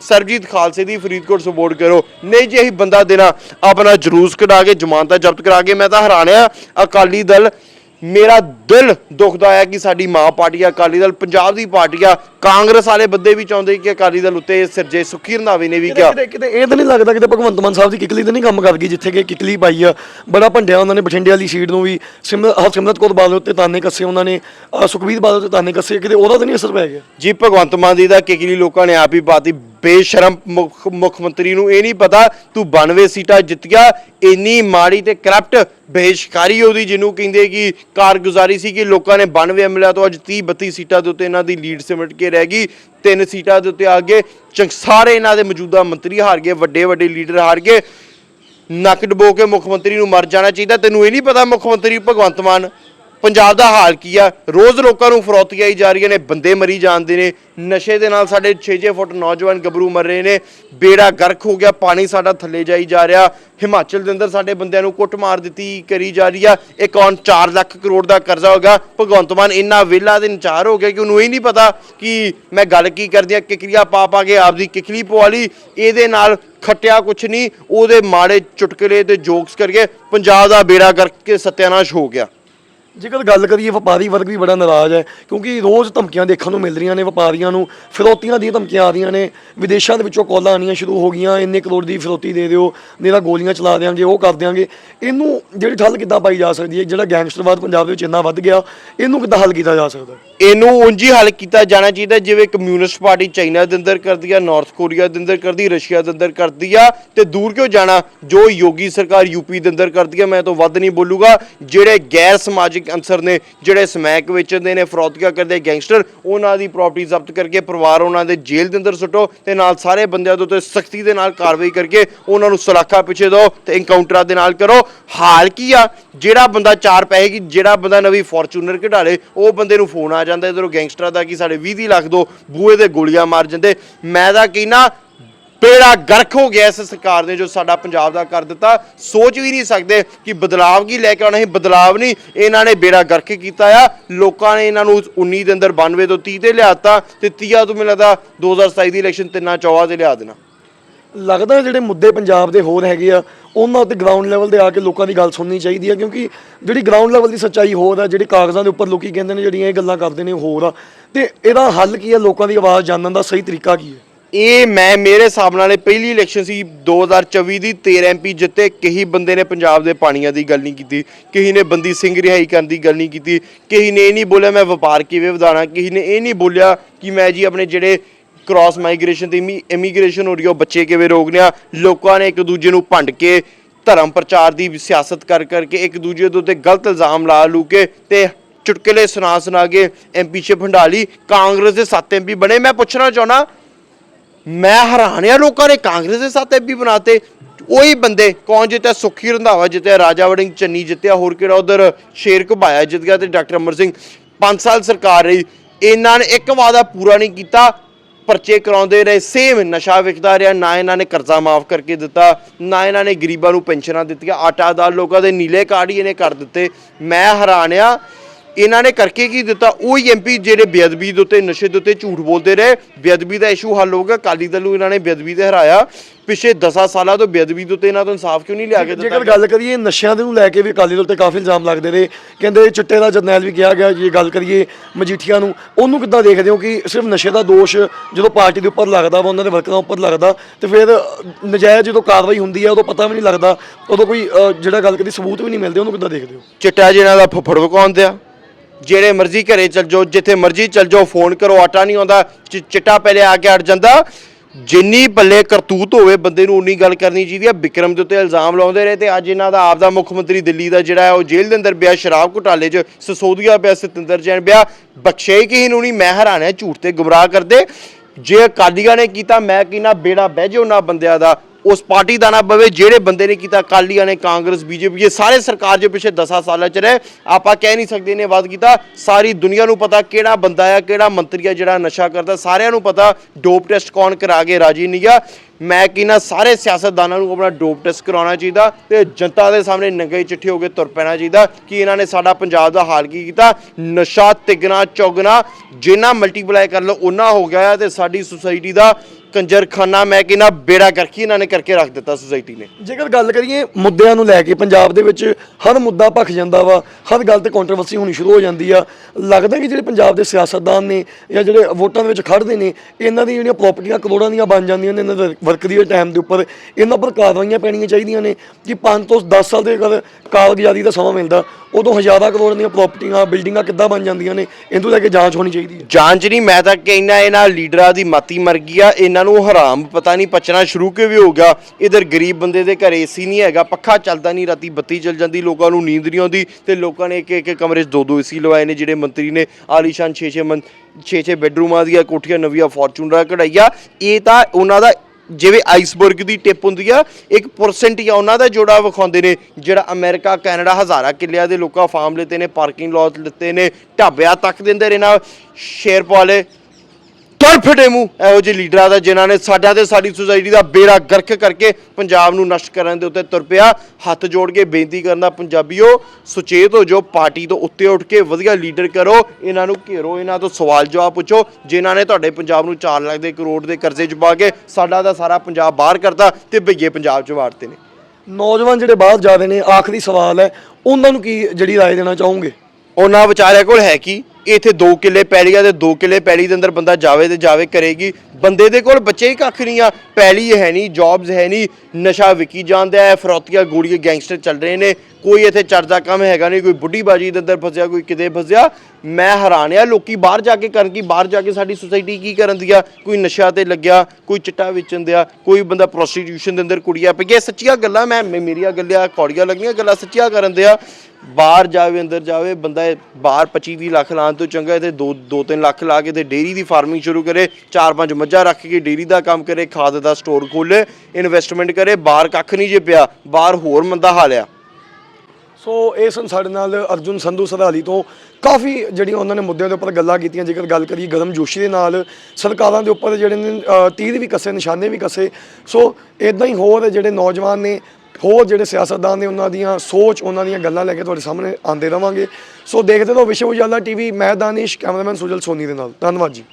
ਸਰਜੀਤ ਖਾਲਸੇ ਦੀ ਫਰੀਦਕੋਟ ਸਪੋਰਟ ਕਰੋ। ਨਹੀਂ ਜੇ ਅਸੀਂ ਬੰਦਾ ਦੇਣਾ, ਆਪਣਾ ਜਲੂਸ ਕਢਾ ਕੇ, ਜ਼ਮਾਨਤਾਂ ਜ਼ਬਤ ਕਰਾ ਕੇ, ਮੈਂ ਤਾਂ ਹੈਰਾਨ ਆ। ਅਕਾਲੀ ਦਲ ਮੇਰਾ ਦਿਲ ਦੁਖਦਾ ਹੈ ਕਿ ਸਾਡੀ ਮਾਂ ਪਾਰਟੀ ਆ ਅਕਾਲੀ ਦਲ ਪੰਜਾਬ ਦੀ ਪਾਰਟੀ ਆ ਕਾਂਗਰਸ ਵਾਲੇ ਬੰਦੇ ਵੀ ਚਾਹੁੰਦੇ ਕਿ ਅਕਾਲੀ ਦਲ ਉੱਤੇ ਸਿਰਜੇ ਸੁਖੀ ਰੰਧਾਵੇ ਨੇ ਵੀ ਕਿਹਾ। ਕਿਤੇ ਕਿਤੇ ਇਹ ਤਾਂ ਨਹੀਂ ਲੱਗਦਾ ਕਿਤੇ ਭਗਵੰਤ ਮਾਨ ਸਾਹਿਬ ਦੀ ਕਿਕਲੀ ਤਾਂ ਨਹੀਂ ਕੰਮ ਕਰ ਗਈ ਜਿੱਥੇ ਕਿ ਕਿਕਲੀ ਪਾਈ ਆ। ਬੜਾ ਭੰਡਿਆ ਉਹਨਾਂ ਨੇ ਬਠਿੰਡੇ ਵਾਲੀ ਸੀਟ ਨੂੰ ਵੀ। ਸਿਮਰਤ ਕੌਰ ਬਾਦਲ ਉੱਤੇ ਤਾਨੇ ਕੱਸੇ ਉਹਨਾਂ ਨੇ ਸੁਖਬੀਰ ਬਾਦਲ ਉੱਤੇ ਤਾਨੇ ਕੱਸੇ ਕਿਤੇ ਉਹਦਾ ਤਾਂ ਨਹੀਂ ਅਸਰ ਪੈ ਗਿਆ? ਜੀ ਭਗਵੰਤ ਮਾਨ ਦੀ ਦਾ ਕਿਕਲੀ ਲੋਕਾਂ ਨੇ ਆਪ ਹੀ ਪਾਤੀ। ਬੇਸ਼ਰਮ ਮੁੱਖ ਮੁੱਖ ਮੰਤਰੀ ਨੂੰ ਇਹ ਨਹੀਂ ਪਤਾ, ਤੂੰ 92 ਸੀਟਾਂ ਜਿੱਤਿਆ, ਇੰਨੀ ਮਾੜੀ ਤੇ ਕਰਪਟ ਬਹਿਸ਼ਕਾਰੀ ਉਹਦੀ ਜਿਹਨੂੰ ਕਹਿੰਦੇ ਕਿ ਕਾਰਗੁਜ਼ਾਰੀ ਸੀ ਕਿ ਲੋਕਾਂ ਨੇ 92 ਐਮਐਲਏ ਤੋਂ ਅੱਜ 30 32 ਸੀਟਾਂ ਦੇ ਉੱਤੇ ਇਹਨਾਂ ਦੀ ਲੀਡ ਸਿਮਟ ਕੇ ਰਹਿ ਗਈ, ਤਿੰਨ ਸੀਟਾਂ ਦੇ ਉੱਤੇ ਆ ਗਏ, ਚੰਗ ਸਾਰੇ ਇਹਨਾਂ ਦੇ ਮੌਜੂਦਾ ਮੰਤਰੀ ਹਾਰ ਗਏ, ਵੱਡੇ ਵੱਡੇ ਲੀਡਰ ਹਾਰ ਗਏ, ਨੱਕ ਡਬੋ ਕੇ ਮੁੱਖ ਮੰਤਰੀ ਨੂੰ ਮਰ ਜਾਣਾ ਚਾਹੀਦਾ, ਤੈਨੂੰ ਇਹ ਨਹੀਂ ਪਤਾ ਮੁੱਖ ਮੰਤਰੀ ਭਗਵੰਤ ਮਾਨ ਪੰਜਾਬ ਦਾ ਹਾਲ ਕੀ ਆ? ਰੋਜ਼ ਲੋਕਾਂ ਨੂੰ ਫਰੌਤੀ ਆਈ ਜਾ ਰਹੀਆਂ ਨੇ, ਬੰਦੇ ਮਰੀ ਜਾਂਦੇ ਨੇ। ਨਸ਼ੇ ਦੇ ਨਾਲ ਸਾਡੇ 6-6 ਫੁੱਟ ਨੌਜਵਾਨ ਗੱਭਰੂ ਮਰ ਰਹੇ ਨੇ। ਬੇੜਾ ਗਰਕ ਹੋ ਗਿਆ, ਪਾਣੀ ਸਾਡਾ ਥੱਲੇ ਜਾਈ ਜਾ ਰਿਹਾ। ਹਿਮਾਚਲ ਦੇ ਅੰਦਰ ਸਾਡੇ ਬੰਦਿਆਂ ਨੂੰ ਕੁੱਟ ਮਾਰ ਦਿੱਤੀ ਕਰੀ ਜਾ ਰਹੀ ਆ। ਇਹ ਕੌਣ 4 ਲੱਖ ਕਰੋੜ ਦਾ ਕਰਜ਼ਾ ਹੋਗਾ ਭਗਵੰਤ ਮਾਨ ਇੰਨਾ ਵਿਹਲਾ ਤੇ ਨਚਾਰ ਹੋ ਗਿਆ ਕਿ ਉਹਨੂੰ ਇਹ ਨਹੀਂ ਪਤਾ ਕਿ ਮੈਂ ਗੱਲ ਕੀ ਕਰਦੀ ਆ, ਕਿਕਰੀਆ ਪਾ ਪਾ ਕੇ ਆਪਦੀ ਕਿਕਲੀ ਪਵਾ ਲਈ। ਇਹਦੇ ਨਾਲ ਖੱਟਿਆ ਕੁਛ ਨਹੀਂ, ਉਹਦੇ ਮਾੜੇ ਚੁਟਕਲੇ ਤੇ ਜੋਕਸ ਕਰਕੇ ਪੰਜਾਬ ਦਾ ਬੇੜਾ ਕਰਕੇ ਸਤਿਆਨਾਸ਼ ਹੋ ਗਿਆ। ਜੇਕਰ ਗੱਲ ਕਰੀਏ, ਵਪਾਰੀ ਵਰਗ ਵੀ ਬੜਾ ਨਾਰਾਜ਼ ਹੈ, ਕਿਉਂਕਿ ਰੋਜ਼ ਧਮਕੀਆਂ ਦੇਖਣ ਨੂੰ ਮਿਲ ਰਹੀਆਂ ਨੇ ਵਪਾਰੀਆਂ ਨੂੰ। ਫਿਰੌਤੀਆਂ ਦੀਆਂ ਧਮਕੀਆਂ ਆ ਰਹੀਆਂ ਨੇ। ਵਿਦੇਸ਼ਾਂ ਦੇ ਵਿੱਚੋਂ ਕਾਲਾਂ ਆਉਣੀਆਂ ਸ਼ੁਰੂ ਹੋ ਗਈਆਂ। ਇੰਨੇ ਕਰੋੜ ਦੀ ਫਿਰੌਤੀ ਦੇ ਦਿਓ ਮੇਰਾ ਗੋਲੀਆਂ ਚਲਾ ਦਿਆਂਗੇ, ਉਹ ਕਰ ਦਿਆਂਗੇ। ਇਹਨੂੰ ਜਿਹੜੀ ਠੱਲ ਕਿੱਦਾਂ ਪਾਈ ਜਾ ਸਕਦੀ ਹੈ, ਜਿਹੜਾ ਗੈਂਗਸਟਰਵਾਦ ਪੰਜਾਬ ਦੇ ਵਿੱਚ ਇੰਨਾ ਵੱਧ ਗਿਆ, ਇਹਨੂੰ ਕਿੱਦਾਂ ਹੱਲ ਕੀਤਾ ਜਾ ਸਕਦਾ? ਇਹਨੂੰ ਉਂਝ ਹੀ ਹੱਲ ਕੀਤਾ ਜਾਣਾ ਚਾਹੀਦਾ, ਜਿਵੇਂ ਕਮਿਊਨਿਸਟ ਪਾਰਟੀ ਚਾਈਨਾ ਦੇ ਅੰਦਰ ਕਰਦੀ ਆ ਨਾਰਥ ਕੋਰੀਆ ਦੇ ਅੰਦਰ ਕਰਦੀ ਰਸ਼ੀਆ ਦੇ ਅੰਦਰ ਕਰਦੀ ਆ, ਤੇ ਦੂਰ ਕਿਉਂ ਜਾਣਾ? ਜੋ ਯੋਗੀ ਸਰਕਾਰ ਯੂਪੀ ਦੇ ਅੰਦਰ ਕਰਦੀ ਆ, ਮੈਂ ਤੋਂ ਵੱਧ ਨਹੀਂ ਬੋਲੂਗਾ। ਜਿਹੜੇ ਗੈਰ ਸਮਾਜਿਕ ਅੰਸਰ ਨੇ ਜਿਹੜੇ ਸਮੈਕ ਵੇਚਦੇ ਨੇ ਫਰੌਤੀਆਂ ਕਰਦੇ ਗੈਂਗਸਟਰ, ਉਹਨਾਂ ਦੀ ਪ੍ਰਾਪਰਟੀ ਜ਼ਬਤ ਕਰਕੇ ਪਰਿਵਾਰ ਉਹਨਾਂ ਦੇ ਜੇਲ੍ਹ ਦੇ ਅੰਦਰ ਸੁੱਟੋ ਤੇ ਨਾਲ ਸਾਰੇ ਬੰਦਿਆਂ ਦੇ ਉੱਤੇ ਸਖਤੀ ਦੇ ਨਾਲ ਕਾਰਵਾਈ ਕਰਕੇ ਉਹਨਾਂ ਨੂੰ ਸਲਾਖਾ ਪਿੱਛੇ ਦਿਓ ਤੇ ਇਨਕਾਊਂਟਰਾਂ ਦੇ ਨਾਲ ਕਰੋ। ਹਾਲ ਕੀ ਆ, ਜਿਹੜਾ ਬੰਦਾ ਚਾਰ ਪੈਸੇ ਜਿਹੜਾ ਬੰਦਾ ਨਵੀਂ ਫੋਰਚੂਨਰ ਘਟਾਲੇ ਉਹ ਬੰਦੇ ਨੂੰ ਫੋਨ ਆ ਜਾਂਦਾ, ਇਧਰੋਂ ਗੈਂਗਸਟਰਾਂ ਦਾ ਕਿ, ਸਾਡੇ 20 ਲੱਖ ਦੋ ਬੂਏ ਦੇ ਗੋਲੀਆਂ ਮਾਰ ਜਾਂਦੇ। ਮੈਂ ਤਾਂ ਕਹਿਣਾ ਬੇੜਾ ਗਰਕ ਹੋ ਗਿਆ ਇਸ ਸਰਕਾਰ ਨੇ ਜੋ ਸਾਡਾ ਪੰਜਾਬ ਦਾ ਕਰ ਦਿੱਤਾ। ਸੋਚ ਵੀ ਨਹੀਂ ਸਕਦੇ ਕਿ ਬਦਲਾਵ ਕੀ ਲੈ ਕੇ ਆਉਣਾ ਸੀ। ਬਦਲਾਵ ਨਹੀਂ, ਇਹਨਾਂ ਨੇ ਬੇੜਾ ਗਰਕ ਕੀਤਾ ਆ। ਲੋਕਾਂ ਨੇ ਇਹਨਾਂ ਨੂੰ 19 ਦੇ ਅੰਦਰ 92 ਤੋਂ 30 ਤੇ ਲਿਆਤਾ ਤੇ 30 ਤੋਂ ਮੈਨੂੰ ਲੱਗਦਾ 2027 ਦੀ ਇਲੈਕਸ਼ਨ ਤਿੰਨਾਂ ਚੌਹਾਂ ਤੇ ਲਿਆ ਦੇਣਾ। ਲੱਗਦਾ ਜਿਹੜੇ ਮੁੱਦੇ ਪੰਜਾਬ ਦੇ ਹੋਰ ਹੈਗੇ ਆ, ਉਹਨਾਂ ਉੱਤੇ ਗਰਾਊਂਡ ਲੈਵਲ ਤੇ ਆ ਕੇ ਲੋਕਾਂ ਦੀ ਗੱਲ ਸੁਣਨੀ ਚਾਹੀਦੀ ਆ, ਕਿਉਂਕਿ ਜਿਹੜੀ ਗਰਾਊਂਡ ਲੈਵਲ ਦੀ ਸੱਚਾਈ ਹੋਰ ਆ, ਜਿਹੜੇ ਕਾਗਜ਼ਾਂ ਦੇ ਉੱਪਰ ਲੋਕੀ ਕਹਿੰਦੇ ਨੇ ਜਿਹੜੀਆਂ ਇਹ ਗੱਲਾਂ ਕਰਦੇ ਨੇ ਹੋਰ ਆ। ਤੇ ਇਹਦਾ ਹੱਲ ਕੀ ਆ? ਲੋਕਾਂ ਦੀ ਆਵਾਜ਼ ਜਾਣਨ ਦਾ ਸਹੀ ਤਰੀਕਾ ਕੀ ਹੈ? ਇਹ ਮੈਂ ਮੇਰੇ ਹਿਸਾਬ ਨਾਲ ਇਹ ਪਹਿਲੀ ਇਲੈਕਸ਼ਨ ਸੀ 2024 ਦੀ 13 ਐਮਪੀ ਜਿੱਤੇ, ਕਈ ਬੰਦੇ ਨੇ ਪੰਜਾਬ ਦੇ ਪਾਣੀਆਂ ਦੀ ਗੱਲ ਨਹੀਂ ਕੀਤੀ ਕਿਸੇ ਨੇ ਬੰਦੀ ਸਿੰਘ ਰਿਹਾਈ ਕਰਨ ਦੀ ਗੱਲ ਨਹੀਂ ਕੀਤੀ ਕਿਸੇ ਨੇ ਇਹ ਨਹੀਂ ਬੋਲਿਆ ਮੈਂ ਵਪਾਰ ਕਿਵੇਂ ਵਧਾਣਾ ਕਿਸੇ ਨੇ ਇਹ ਨਹੀਂ ਬੋਲਿਆ ਕਿ ਮੈਂ ਜੀ ਆਪਣੇ ਜਿਹੜੇ ਕ੍ਰਾਸ ਮਾਈਗ੍ਰੇਸ਼ਨ ਤੇ ਇਮੀਗ੍ਰੇਸ਼ਨ ਹੋ ਰਹੀ ਉਹ ਬੱਚੇ ਕਿਵੇਂ ਰੋਕਨੇ ਆ ਲੋਕਾਂ ਨੇ ਇੱਕ ਦੂਜੇ ਨੂੰ ਭੰਡ ਕੇ ਧਰਮ ਪ੍ਰਚਾਰ ਦੀ ਸਿਆਸਤ ਕਰ, ਕਰਕੇ ਇੱਕ ਦੂਜੇ ਦੇ ਉੱਤੇ ਗਲਤ ਇਲਜ਼ਾਮ ਲਾ ਲੂ ਕੇ ਤੇ ਚੁਟਕਲੇ ਸੁਣਾ ਸੁਣਾ ਕੇ ਐਮਪੀ ਸ਼ਿਪ ਹੰਡਾ ਲਈ ਕਾਂਗਰਸ ਦੇ 7 ਐਮਪੀ ਬਣੇ। ਮੈਂ ਪੁੱਛਣਾ ਚਾਹਣਾ ਮੈਂ ਹੈਰਾਨ ਆ ਲੋਕਾਂ ਨੇ ਕਾਂਗਰਸ ਦੇ ਸਾਥ ਐਮਪੀ ਬਣਾਤੇ। ਉਹੀ ਬੰਦੇ ਕੌਣ ਜਿੱਤਿਆ? ਸੁਖੀ ਰੰਧਾਵਾ ਜਿੱਤਿਆ, ਰਾਜਾ ਵੜਿੰਗ ਚੰਨੀ ਜਿੱਤਿਆ, ਹੋਰ ਕਿਹੜਾ ਉਧਰ ਸ਼ੇਰ ਘੁਬਾਇਆ ਜਿੱਤ ਗਿਆ ਤੇ ਡਾਕਟਰ ਅਮਰ ਸਿੰਘ 5 ਸਾਲ ਸਰਕਾਰ ਰਹੀ। ਇਹਨਾਂ ਨੇ ਇੱਕ ਵਾਅਦਾ ਪੂਰਾ ਨਹੀਂ ਕੀਤਾ। ਪਰਚੇ ਕਰਾਉਂਦੇ ਰਹੇ ਸੇਮ ਨਸ਼ਾ ਵਿਕਦਾ ਰਿਹਾ। ਨਾ ਇਹਨਾਂ ਨੇ ਕਰਜ਼ਾ ਮਾਫ ਕਰਕੇ ਦਿੱਤਾ, ਨਾ ਇਹਨਾਂ ਨੇ ਗਰੀਬਾਂ ਨੂੰ ਪੈਨਸ਼ਨਾਂ ਦਿੱਤੀਆਂ। ਆਟਾ ਦਾਲ ਲੋਕਾਂ ਦੇ ਨੀਲੇ ਕਾਰਡ ਹੀ ਇਹਨੇ ਕਰ ਦਿੱਤੇ। ਮੈਂ ਹੈਰਾਨ ਆ ਇਹਨਾਂ ਨੇ ਕਰਕੇ ਕੀ ਦਿੱਤਾ? ਉਹੀ ਐਮਪੀ ਜਿਹੜੇ ਬੇਅਦਬੀ ਦੇ ਉੱਤੇ ਨਸ਼ੇ ਦੇ ਉੱਤੇ ਝੂਠ ਬੋਲਦੇ ਰਹੇ। ਬੇਅਦਬੀ ਦਾ ਇਸ਼ੂ ਹੱਲ ਹੋ ਗਿਆ। ਕਾਲੀ ਦਲ ਨੂੰ ਇਹਨਾਂ ਨੇ ਬੇਅਦਬੀ ਤੇ ਹਰਾਇਆ। ਪਿਛੇ 10 ਸਾਲਾਂ ਤੋਂ ਬੇਅਦਬੀ ਦੇ ਉੱਤੇ ਇਹਨਾਂ ਤੋਂ ਇਨਸਾਫ ਕਿਉਂ ਨਹੀਂ ਲਿਆ ਕੇ ਦਿੱਤਾ ਜੇਕਰ ਗੱਲ ਕਰੀਏ ਨਸ਼ਿਆਂ ਦੇ ਨੂੰ ਲੈ ਕੇ ਵੀ ਅਕਾਲੀ ਦਲ ਤੇ ਕਾਫੀ ਇਲਜ਼ਾਮ ਲੱਗਦੇ ਨੇ। ਕਹਿੰਦੇ ਚਿੱਟੇ ਦਾ ਜਰਨੈਲ ਵੀ ਕਿਹਾ ਗਿਆ। ਜੇ ਗੱਲ ਕਰੀਏ ਮਜੀਠੀਆ ਨੂੰ ਉਹਨੂੰ ਕਿੱਦਾਂ ਦੇਖਦੇ ਹੋ ਕਿ ਸਿਰਫ ਨਸ਼ੇ ਦਾ ਦੋਸ਼ ਜਦੋਂ ਪਾਰਟੀ ਦੇ ਉੱਪਰ ਲੱਗਦਾ ਵਾ ਉਹਨਾਂ ਦੇ ਵਰਕਰਾਂ ਉੱਪਰ ਲੱਗਦਾ ਤੇ ਫਿਰ ਨਜਾਇਜ਼ ਜਦੋਂ ਕਾਰਵਾਈ ਹੁੰਦੀ ਹੈ ਉਦੋਂ ਪਤਾ ਵੀ ਨਹੀਂ ਲੱਗਦਾ। ਉਦੋਂ ਕੋਈ ਜਿਹੜਾ ਗੱਲ ਕਰੀ ਸਬੂਤ ਵੀ ਨਹੀਂ ਮਿਲਦੇ। ਉਹਨੂੰ ਕਿੱਦਾਂ ਦੇਖਦੇ ਹੋ? ਚਿੱਟਾ ਜਿਹਨਾਂ ਦਾ ਫੁੱਫੜ ਵਕਾਉਂਦੇ ਆ। ਜਿਹੜੇ ਮਰਜ਼ੀ ਘਰੇ ਚਲ ਜਾਓ, ਜਿੱਥੇ ਮਰਜ਼ੀ ਚਲ ਜਾਓ, ਫੋਨ ਕਰੋ, ਆਟਾ ਨਹੀਂ ਆਉਂਦਾ, ਚਿ- ਚਿੱਟਾ ਪਹਿਲੇ ਆ ਕੇ ਅੜ ਜਾਂਦਾ। ਜਿੰਨੀ ਬੱਲੇ ਕਰਤੂਤ ਹੋਵੇ, ਬੰਦੇ ਨੂੰ ਉਨੀ ਗੱਲ ਕਰਨੀ ਚਾਹੀਦੀ ਹੈ ਵਿਕਰਮ ਦੇ ਉੱਤੇ ਇਲਜ਼ਾਮ ਲਾਉਂਦੇ ਰਹੇ ਤੇ ਅੱਜ ਇਹਨਾਂ ਦਾ ਆਪਦਾ ਮੁੱਖ ਮੰਤਰੀ ਦਿੱਲੀ ਦਾ ਜਿਹੜਾ ਹੈ, ਉਹ ਜੇਲ੍ਹ ਦੇ ਅੰਦਰ ਪਿਆ, ਸ਼ਰਾਬ ਘੁਟਾਲੇ 'ਚ ਸਸੋਦੀਆ ਪਿਆ, ਸਤਿੰਦਰ ਜੈਨ ਪਿਆ। ਬਖਸ਼ੇ ਕਿਸੇ ਨੂੰ ਨਹੀਂ, ਮੈਂ ਹੈਰਾਨ ਹੈ, ਝੂਠ ਤੇ ਗੁੰਮਰਾਹ ਕਰਦੇ। ਜੇ ਅਕਾਲੀਆਂ ਨੇ ਕੀਤਾ, ਮੈਂ ਕਹਿੰਦਾ ਬੇੜਾ ਬਹਿ ਜਾਓ ਨਾ ਬੰਦਿਆਂ ਦਾ। ਉਸ ਪਾਰਟੀ ਦਾ ਨਾ ਬਵੇ ਜਿਹੜੇ ਬੰਦੇ ਨੇ ਕੀਤਾ, ਅਕਾਲੀਆਂ ਨੇ, ਕਾਂਗਰਸ, ਬੀਜੇਪੀ, ਇਹ ਸਾਰੇ ਸਰਕਾਰ ਦੇ ਪਿੱਛੇ 10 ਸਾਲਾਂ ਚ ਰਹੇ, ਆਪਾਂ ਕਹਿ ਨਹੀਂ ਸਕਦੇ ਨੇ ਵੱਧ ਕੀਤਾ। ਸਾਰੀ ਦੁਨੀਆ ਨੂੰ ਪਤਾ ਕਿਹੜਾ ਬੰਦਾ ਆ, ਕਿਹੜਾ ਮੰਤਰੀ ਆ ਜਿਹੜਾ ਨਸ਼ਾ ਕਰਦਾ, ਸਾਰਿਆਂ ਨੂੰ ਪਤਾ, ਡੋਪ ਟੈਸਟ ਕੌਣ ਕਰਾ ਕੇ ਰਾਜੀ ਨਹੀਂ ਆ ਮੈਂ ਕਹਿੰਦਾ ਸਾਰੇ ਸਿਆਸਤਦਾਨਾਂ ਨੂੰ ਆਪਣਾ ਡੋਪ ਟੈਸਟ ਕਰਾਉਣਾ ਚਾਹੀਦਾ ਤੇ ਜਨਤਾ ਦੇ ਸਾਹਮਣੇ ਨੰਗੇ ਚਿੱਠੇ ਹੋ ਕੇ ਤੁਰ ਪੈਣਾ ਚਾਹੀਦਾ। ਕਿ ਇਹਨਾਂ ਨੇ ਸਾਡਾ ਪੰਜਾਬ ਦਾ ਹਾਲ ਕੀ ਕੀਤਾ? ਨਸ਼ਾ ਤਿਗਣਾ, ਚੌਗਣਾ, ਜਿੰਨਾ ਮਲਟੀਪਲਾਈ ਕਰ ਲਓ ਉਹਨਾਂ ਹੋ ਗਿਆ ਹੈ ਤੇ ਸਾਡੀ ਸੁਸਾਇਟੀ ਦਾ ਕੰਜਰਖਾਨਾ ਮੈਂ ਕਹਿੰਦਾ ਬੇੜਾ ਕਰਕੇ ਇਹਨਾਂ ਨੇ ਕਰਕੇ ਰੱਖ ਦਿੱਤਾ ਸੁਸਾਇਟੀ ਨੇ। ਜੇਕਰ ਗੱਲ ਕਰੀਏ ਮੁੱਦਿਆਂ ਨੂੰ ਲੈ ਕੇ ਪੰਜਾਬ ਦੇ ਵਿੱਚ ਹਰ ਮੁੱਦਾ ਭਖ ਜਾਂਦਾ ਵਾ, ਹਰ ਗੱਲ ਤੇ ਕੰਟਰੋਵਰਸੀ ਹੋਣੀ ਸ਼ੁਰੂ ਹੋ ਜਾਂਦੀ ਆ। ਲੱਗਦਾ ਕਿ ਜਿਹੜੇ ਪੰਜਾਬ ਦੇ ਸਿਆਸਤਦਾਨ ਨੇ ਜਾਂ ਜਿਹੜੇ ਵੋਟਾਂ ਦੇ ਵਿੱਚ ਖੜਦੇ ਨੇ, ਇਹਨਾਂ ਦੀ ਜਿਹੜੀਆਂ ਪ੍ਰਾਪਰਟੀਆਂ ਕਰੋੜਾਂ ਦੀਆਂ ਬਣ ਜਾਂਦੀਆਂ ਨੇ, ਇਹਨਾਂ ਦੇ ਵਰਕ ਦੀ ਟਾਈਮ ਦੇ ਉੱਪਰ, ਇਹਨਾਂ ਪਰ ਕਾਰਵਾਈਆਂ ਪੈਣੀਆਂ ਚਾਹੀਦੀਆਂ ਨੇ ਕਿ 5 ਤੋਂ 10 ਸਾਲ ਦੇ ਅਗਰ ਕਾਰਗੁਜ਼ਾਰੀ ਦਾ ਸਮਾਂ ਮਿਲਦਾ, ਉਦੋਂ ਹਜ਼ਾਰਾਂ ਕਰੋੜ ਦੀਆਂ ਪ੍ਰਾਪਰਟੀਆਂ ਬਿਲਡਿੰਗਾਂ ਕਿੱਦਾਂ ਬਣ ਜਾਂਦੀਆਂ ਨੇ, ਇਹਨੂੰ ਲੈ ਕੇ ਜਾਂਚ ਹੋਣੀ ਚਾਹੀਦੀ ਹੈ। ਜਾਂਚ ਨਹੀਂ, ਮੈਂ ਤਾਂ ਕਹਿੰਦਾ ਇਹਨਾਂ ਲੀਡਰਾਂ ਦੀ ਮਾਤੀ ਮਰ ਗਈ ਆ, ਇਹਨਾਂ ਨੂੰ ਹਰਾਮ, ਪਤਾ ਨਹੀਂ ਪਚਣਾ ਸ਼ੁਰੂ ਕਿਵੇਂ ਹੋ ਗਿਆ, ਇਧਰ ਗਰੀਬ ਬੰਦੇ ਦੇ ਘਰ ਏਸੀ ਨਹੀਂ ਹੈਗਾ, ਪੱਖਾ ਚੱਲਦਾ ਨਹੀਂ, ਰਾਤੀ ਬੱਤੀ ਚੱਲ ਜਾਂਦੀ, ਲੋਕਾਂ ਨੂੰ ਨੀਂਦ ਨਹੀਂ ਆਉਂਦੀ, ਤੇ ਲੋਕਾਂ ਨੇ ਇੱਕ ਇੱਕ ਕਮਰੇ 'ਚ ਦੋ ਦੋ ਏਸੀ ਲਵਾਏ ਨੇ, ਜਿਹੜੇ ਮੰਤਰੀ ਨੇ ਆਲੀਸ਼ਾਨ 6-6 ਮੰ 6-6 ਬੈੱਡਰੂਮਾਂ ਦੀਆਂ, ਕੋਠੀਆਂ ਨਵੀਆਂ ਫੋਰਚੂਨਰਾਂ ਕਢਾਈਆਂ, ਇਹ ਤਾਂ ਉਹਨਾਂ ਦਾ ਜਿਵੇਂ ਆਈਸਬਰਗ ਦੀ ਟਿਪ ਹੁੰਦੀ ਆ, ਇੱਕ ਪਰਸੈਂਟ ਜਾਂ ਉਹਨਾਂ ਦਾ ਜੋੜਾ ਵਿਖਾਉਂਦੇ ਨੇ, ਜਿਹੜਾ ਅਮਰੀਕਾ, ਕੈਨੇਡਾ ਹਜ਼ਾਰਾਂ ਕਿੱਲਿਆਂ ਦੇ ਲੋਕਾਂ ਫਾਰਮ ਲਿੱਤੇ ਨੇ ਪਾਰਕਿੰਗ ਲੋਟ ਲਿੱਤੇ ਨੇ, ਢਾਬਿਆਂ ਤੱਕ ਦਿੰਦੇ ਨੇ ਨਾ ਸ਼ੇਰਪ ਵਾਲੇ ਤੜਫੜੇ ਮੂੰਹ। ਇਹੋ ਜਿਹੇ ਲੀਡਰਾਂ ਦਾ ਜਿਨ੍ਹਾਂ ਨੇ ਸਾਡਾ ਤੇ ਸਾਡੀ ਸੁਸਾਇਟੀ ਦਾ ਬੇੜਾ ਗਰਖ ਕਰਕੇ ਪੰਜਾਬ ਨੂੰ ਨਸ਼ਟ ਕਰਨ ਦੇ ਉੱਤੇ ਤੁਰ ਪਿਆ। ਹੱਥ ਜੋੜ ਕੇ ਬੇਨਤੀ ਕਰਨਾ ਪੰਜਾਬੀਓ ਸੁਚੇਤ ਹੋ ਜਾਓ ਪਾਰਟੀ ਤੋਂ ਉੱਤੇ ਉੱਠ ਕੇ ਵਧੀਆ ਲੀਡਰ ਕਰੋ। ਇਹਨਾਂ ਨੂੰ ਘੇਰੋ ਇਹਨਾਂ ਤੋਂ ਸਵਾਲ ਜਵਾਬ ਪੁੱਛੋ। ਜਿਨ੍ਹਾਂ ਨੇ ਤੁਹਾਡੇ ਪੰਜਾਬ ਨੂੰ ਚਾਰ ਲੱਖ ਦੇ ਕਰੋੜ ਦੇ ਕਰਜ਼ੇ 'ਚ ਪਾ ਕੇ ਸਾਡਾ ਦਾ ਸਾਰਾ ਪੰਜਾਬ ਬਾਹਰ ਕਰਤਾ ਤੇ ਭਈਏ ਪੰਜਾਬ 'ਚ ਵਾਰਤੇ ਨੇ। ਨੌਜਵਾਨ ਜਿਹੜੇ ਬਾਹਰ ਜਾ ਰਹੇ ਨੇ ਆਖਰੀ ਸਵਾਲ ਹੈ ਉਹਨਾਂ ਨੂੰ ਕੀ ਜਿਹੜੀ ਰਾਏ ਦੇਣਾ ਚਾਹੋਗੇ? ਉਹਨਾਂ ਵਿਚਾਰਿਆ ਕੋਲ ਹੈ ਕੀ? ਇੱਥੇ 2 ਕਿੱਲੇ ਪੈਲੀ ਆ ਤੇ 2 ਕਿੱਲੇ ਪੈਲੀ ਦੇ ਅੰਦਰ ਬੰਦਾ ਜਾਵੇ ਤੇ ਜਾਵੇ ਕਰੇਗੀ। ਬੰਦੇ ਦੇ ਕੋਲ ਬੱਚੇ ਹੀ ਕੱਖ ਨਹੀਂ ਆ। ਪੈਲੀ ਹੈ ਨਹੀਂ ਜੌਬਸ ਹੈ ਨਹੀਂ, ਨਸ਼ਾ ਵਿਕੀ ਜਾਂਦਾ ਹੈ, ਫਰੋਤੀਆਂ ਗੋਲੀਆਂ ਗੈਂਗਸਟਰ ਚੱਲ ਰਹੇ ਨੇ। ਕੋਈ ਇੱਥੇ ਚੜਦਾ ਕੰਮ ਹੈਗਾ ਨਹੀਂ, ਕੋਈ ਬੁੱਢੀ ਬਾਜੀ ਦੇ ਅੰਦਰ ਫਸਿਆ, ਕੋਈ ਕਿਤੇ ਫਸਿਆ। ਮੈਂ ਹੈਰਾਨ ਆ, ਲੋਕੀ ਬਾਹਰ ਜਾ ਕੇ ਕਰਨ ਕੀ, ਬਾਹਰ ਜਾ ਕੇ ਸਾਡੀ ਸੁਸਾਇਟੀ ਕੀ ਕਰਨ ਦੀ ਆ? ਕੋਈ ਨਸ਼ਾ ਤੇ ਲੱਗਿਆ, ਕੋਈ ਚਿੱਟਾ ਵੇਚਣ ਦਿਆ, ਕੋਈ ਬੰਦਾ ਪ੍ਰੋਸਟੀਟਿਊਸ਼ਨ ਦੇ ਅੰਦਰ ਕੁੜੀਆਂ ਪਈਆਂ ਸੱਚੀਆਂ ਗੱਲਾਂ, ਮੈਂ ਮੇਰੀਆਂ ਗੱਲਾਂ, ਕੌੜੀਆਂ ਲੱਗੀਆਂ ਗੱਲਾਂ ਸੱਚੀਆਂ ਕਰਨ ਦਿਆ। ਬਾਹਰ ਜਾਵੇ, ਅੰਦਰ ਜਾਵੇ, ਬੰਦਾ ਬਾਹਰ 25 20 ਲੱਖ ਲਾਉਣ ਤੋਂ ਚੰਗਾ ਇੱਥੇ ਤੇ 2 2 3 ਲੱਖ ਲਾ ਕੇ ਤੇ ਡੇਰੀ ਦੀ ਫਾਰਮਿੰਗ ਸ਼ੁਰੂ ਕਰੇ ਚਾਰ ਪੰਜ ਮੱਝਾਂ ਰੱਖ ਕੇ ਡੇਰੀ ਦਾ ਕੰਮ ਕਰੇ, ਖਾਦ ਦਾ ਸਟੋਰ ਖੋਲੇ ਇਨਵੈਸਟਮੈਂਟ ਕਰੇ, ਬਾਹਰ ਕੱਖ ਨਹੀਂ ਜੇ ਪਿਆ, ਬਾਹਰ ਹੋਰ ਮੰਦਾ ਹਾਲ ਆ। ਸੋ ਇਹ ਸਨ ਸਾਡੇ ਨਾਲ ਅਰਜੁਨ ਸੰਧੂ ਸਧਾਲੀ ਤੋਂ ਕਾਫੀ ਜਿਹੜੀਆਂ ਉਹਨਾਂ ਨੇ ਮੁੱਦਿਆਂ ਦੇ ਉੱਪਰ ਗੱਲਾਂ ਕੀਤੀਆਂ ਜੇਕਰ ਗੱਲ ਕਰੀਏ ਗਰਮ ਜੋਸ਼ੀ ਦੇ ਨਾਲ ਸਰਕਾਰਾਂ ਦੇ ਉੱਪਰ ਜਿਹੜੇ ਨੇ ਅ, ਤੀਰ ਵੀ ਕੱਸੇ ਨਿਸ਼ਾਨੇ ਵੀ ਕੱਸੇ। ਸੋ ਇਦਾਂ ਹੀ ਹੋਰ ਜਿਹੜੇ ਨੌਜਵਾਨ ਨੇ ਹੋਰ ਜਿਹੜੇ ਸਿਆਸਤਦਾਨ ਨੇ ਉਹਨਾਂ ਦੀਆਂ ਸੋਚ ਉਹਨਾਂ ਦੀਆਂ ਗੱਲਾਂ ਲੈ ਕੇ ਤੁਹਾਡੇ ਸਾਹਮਣੇ ਆਉਂਦੇ ਰਵਾਂਗੇ। ਸੋ ਦੇਖਦੇ ਰਹੋ ਵਿਸ਼ਵ ਉਜਾਲਾ ਟੀਵੀ ਮੈਂ ਦਾਨਿਸ਼ ਕੈਮਰਾਮੈਨ ਸੁਜਲ ਸੋਨੀ ਦੇ ਨਾਲ। ਧੰਨਵਾਦ ਜੀ।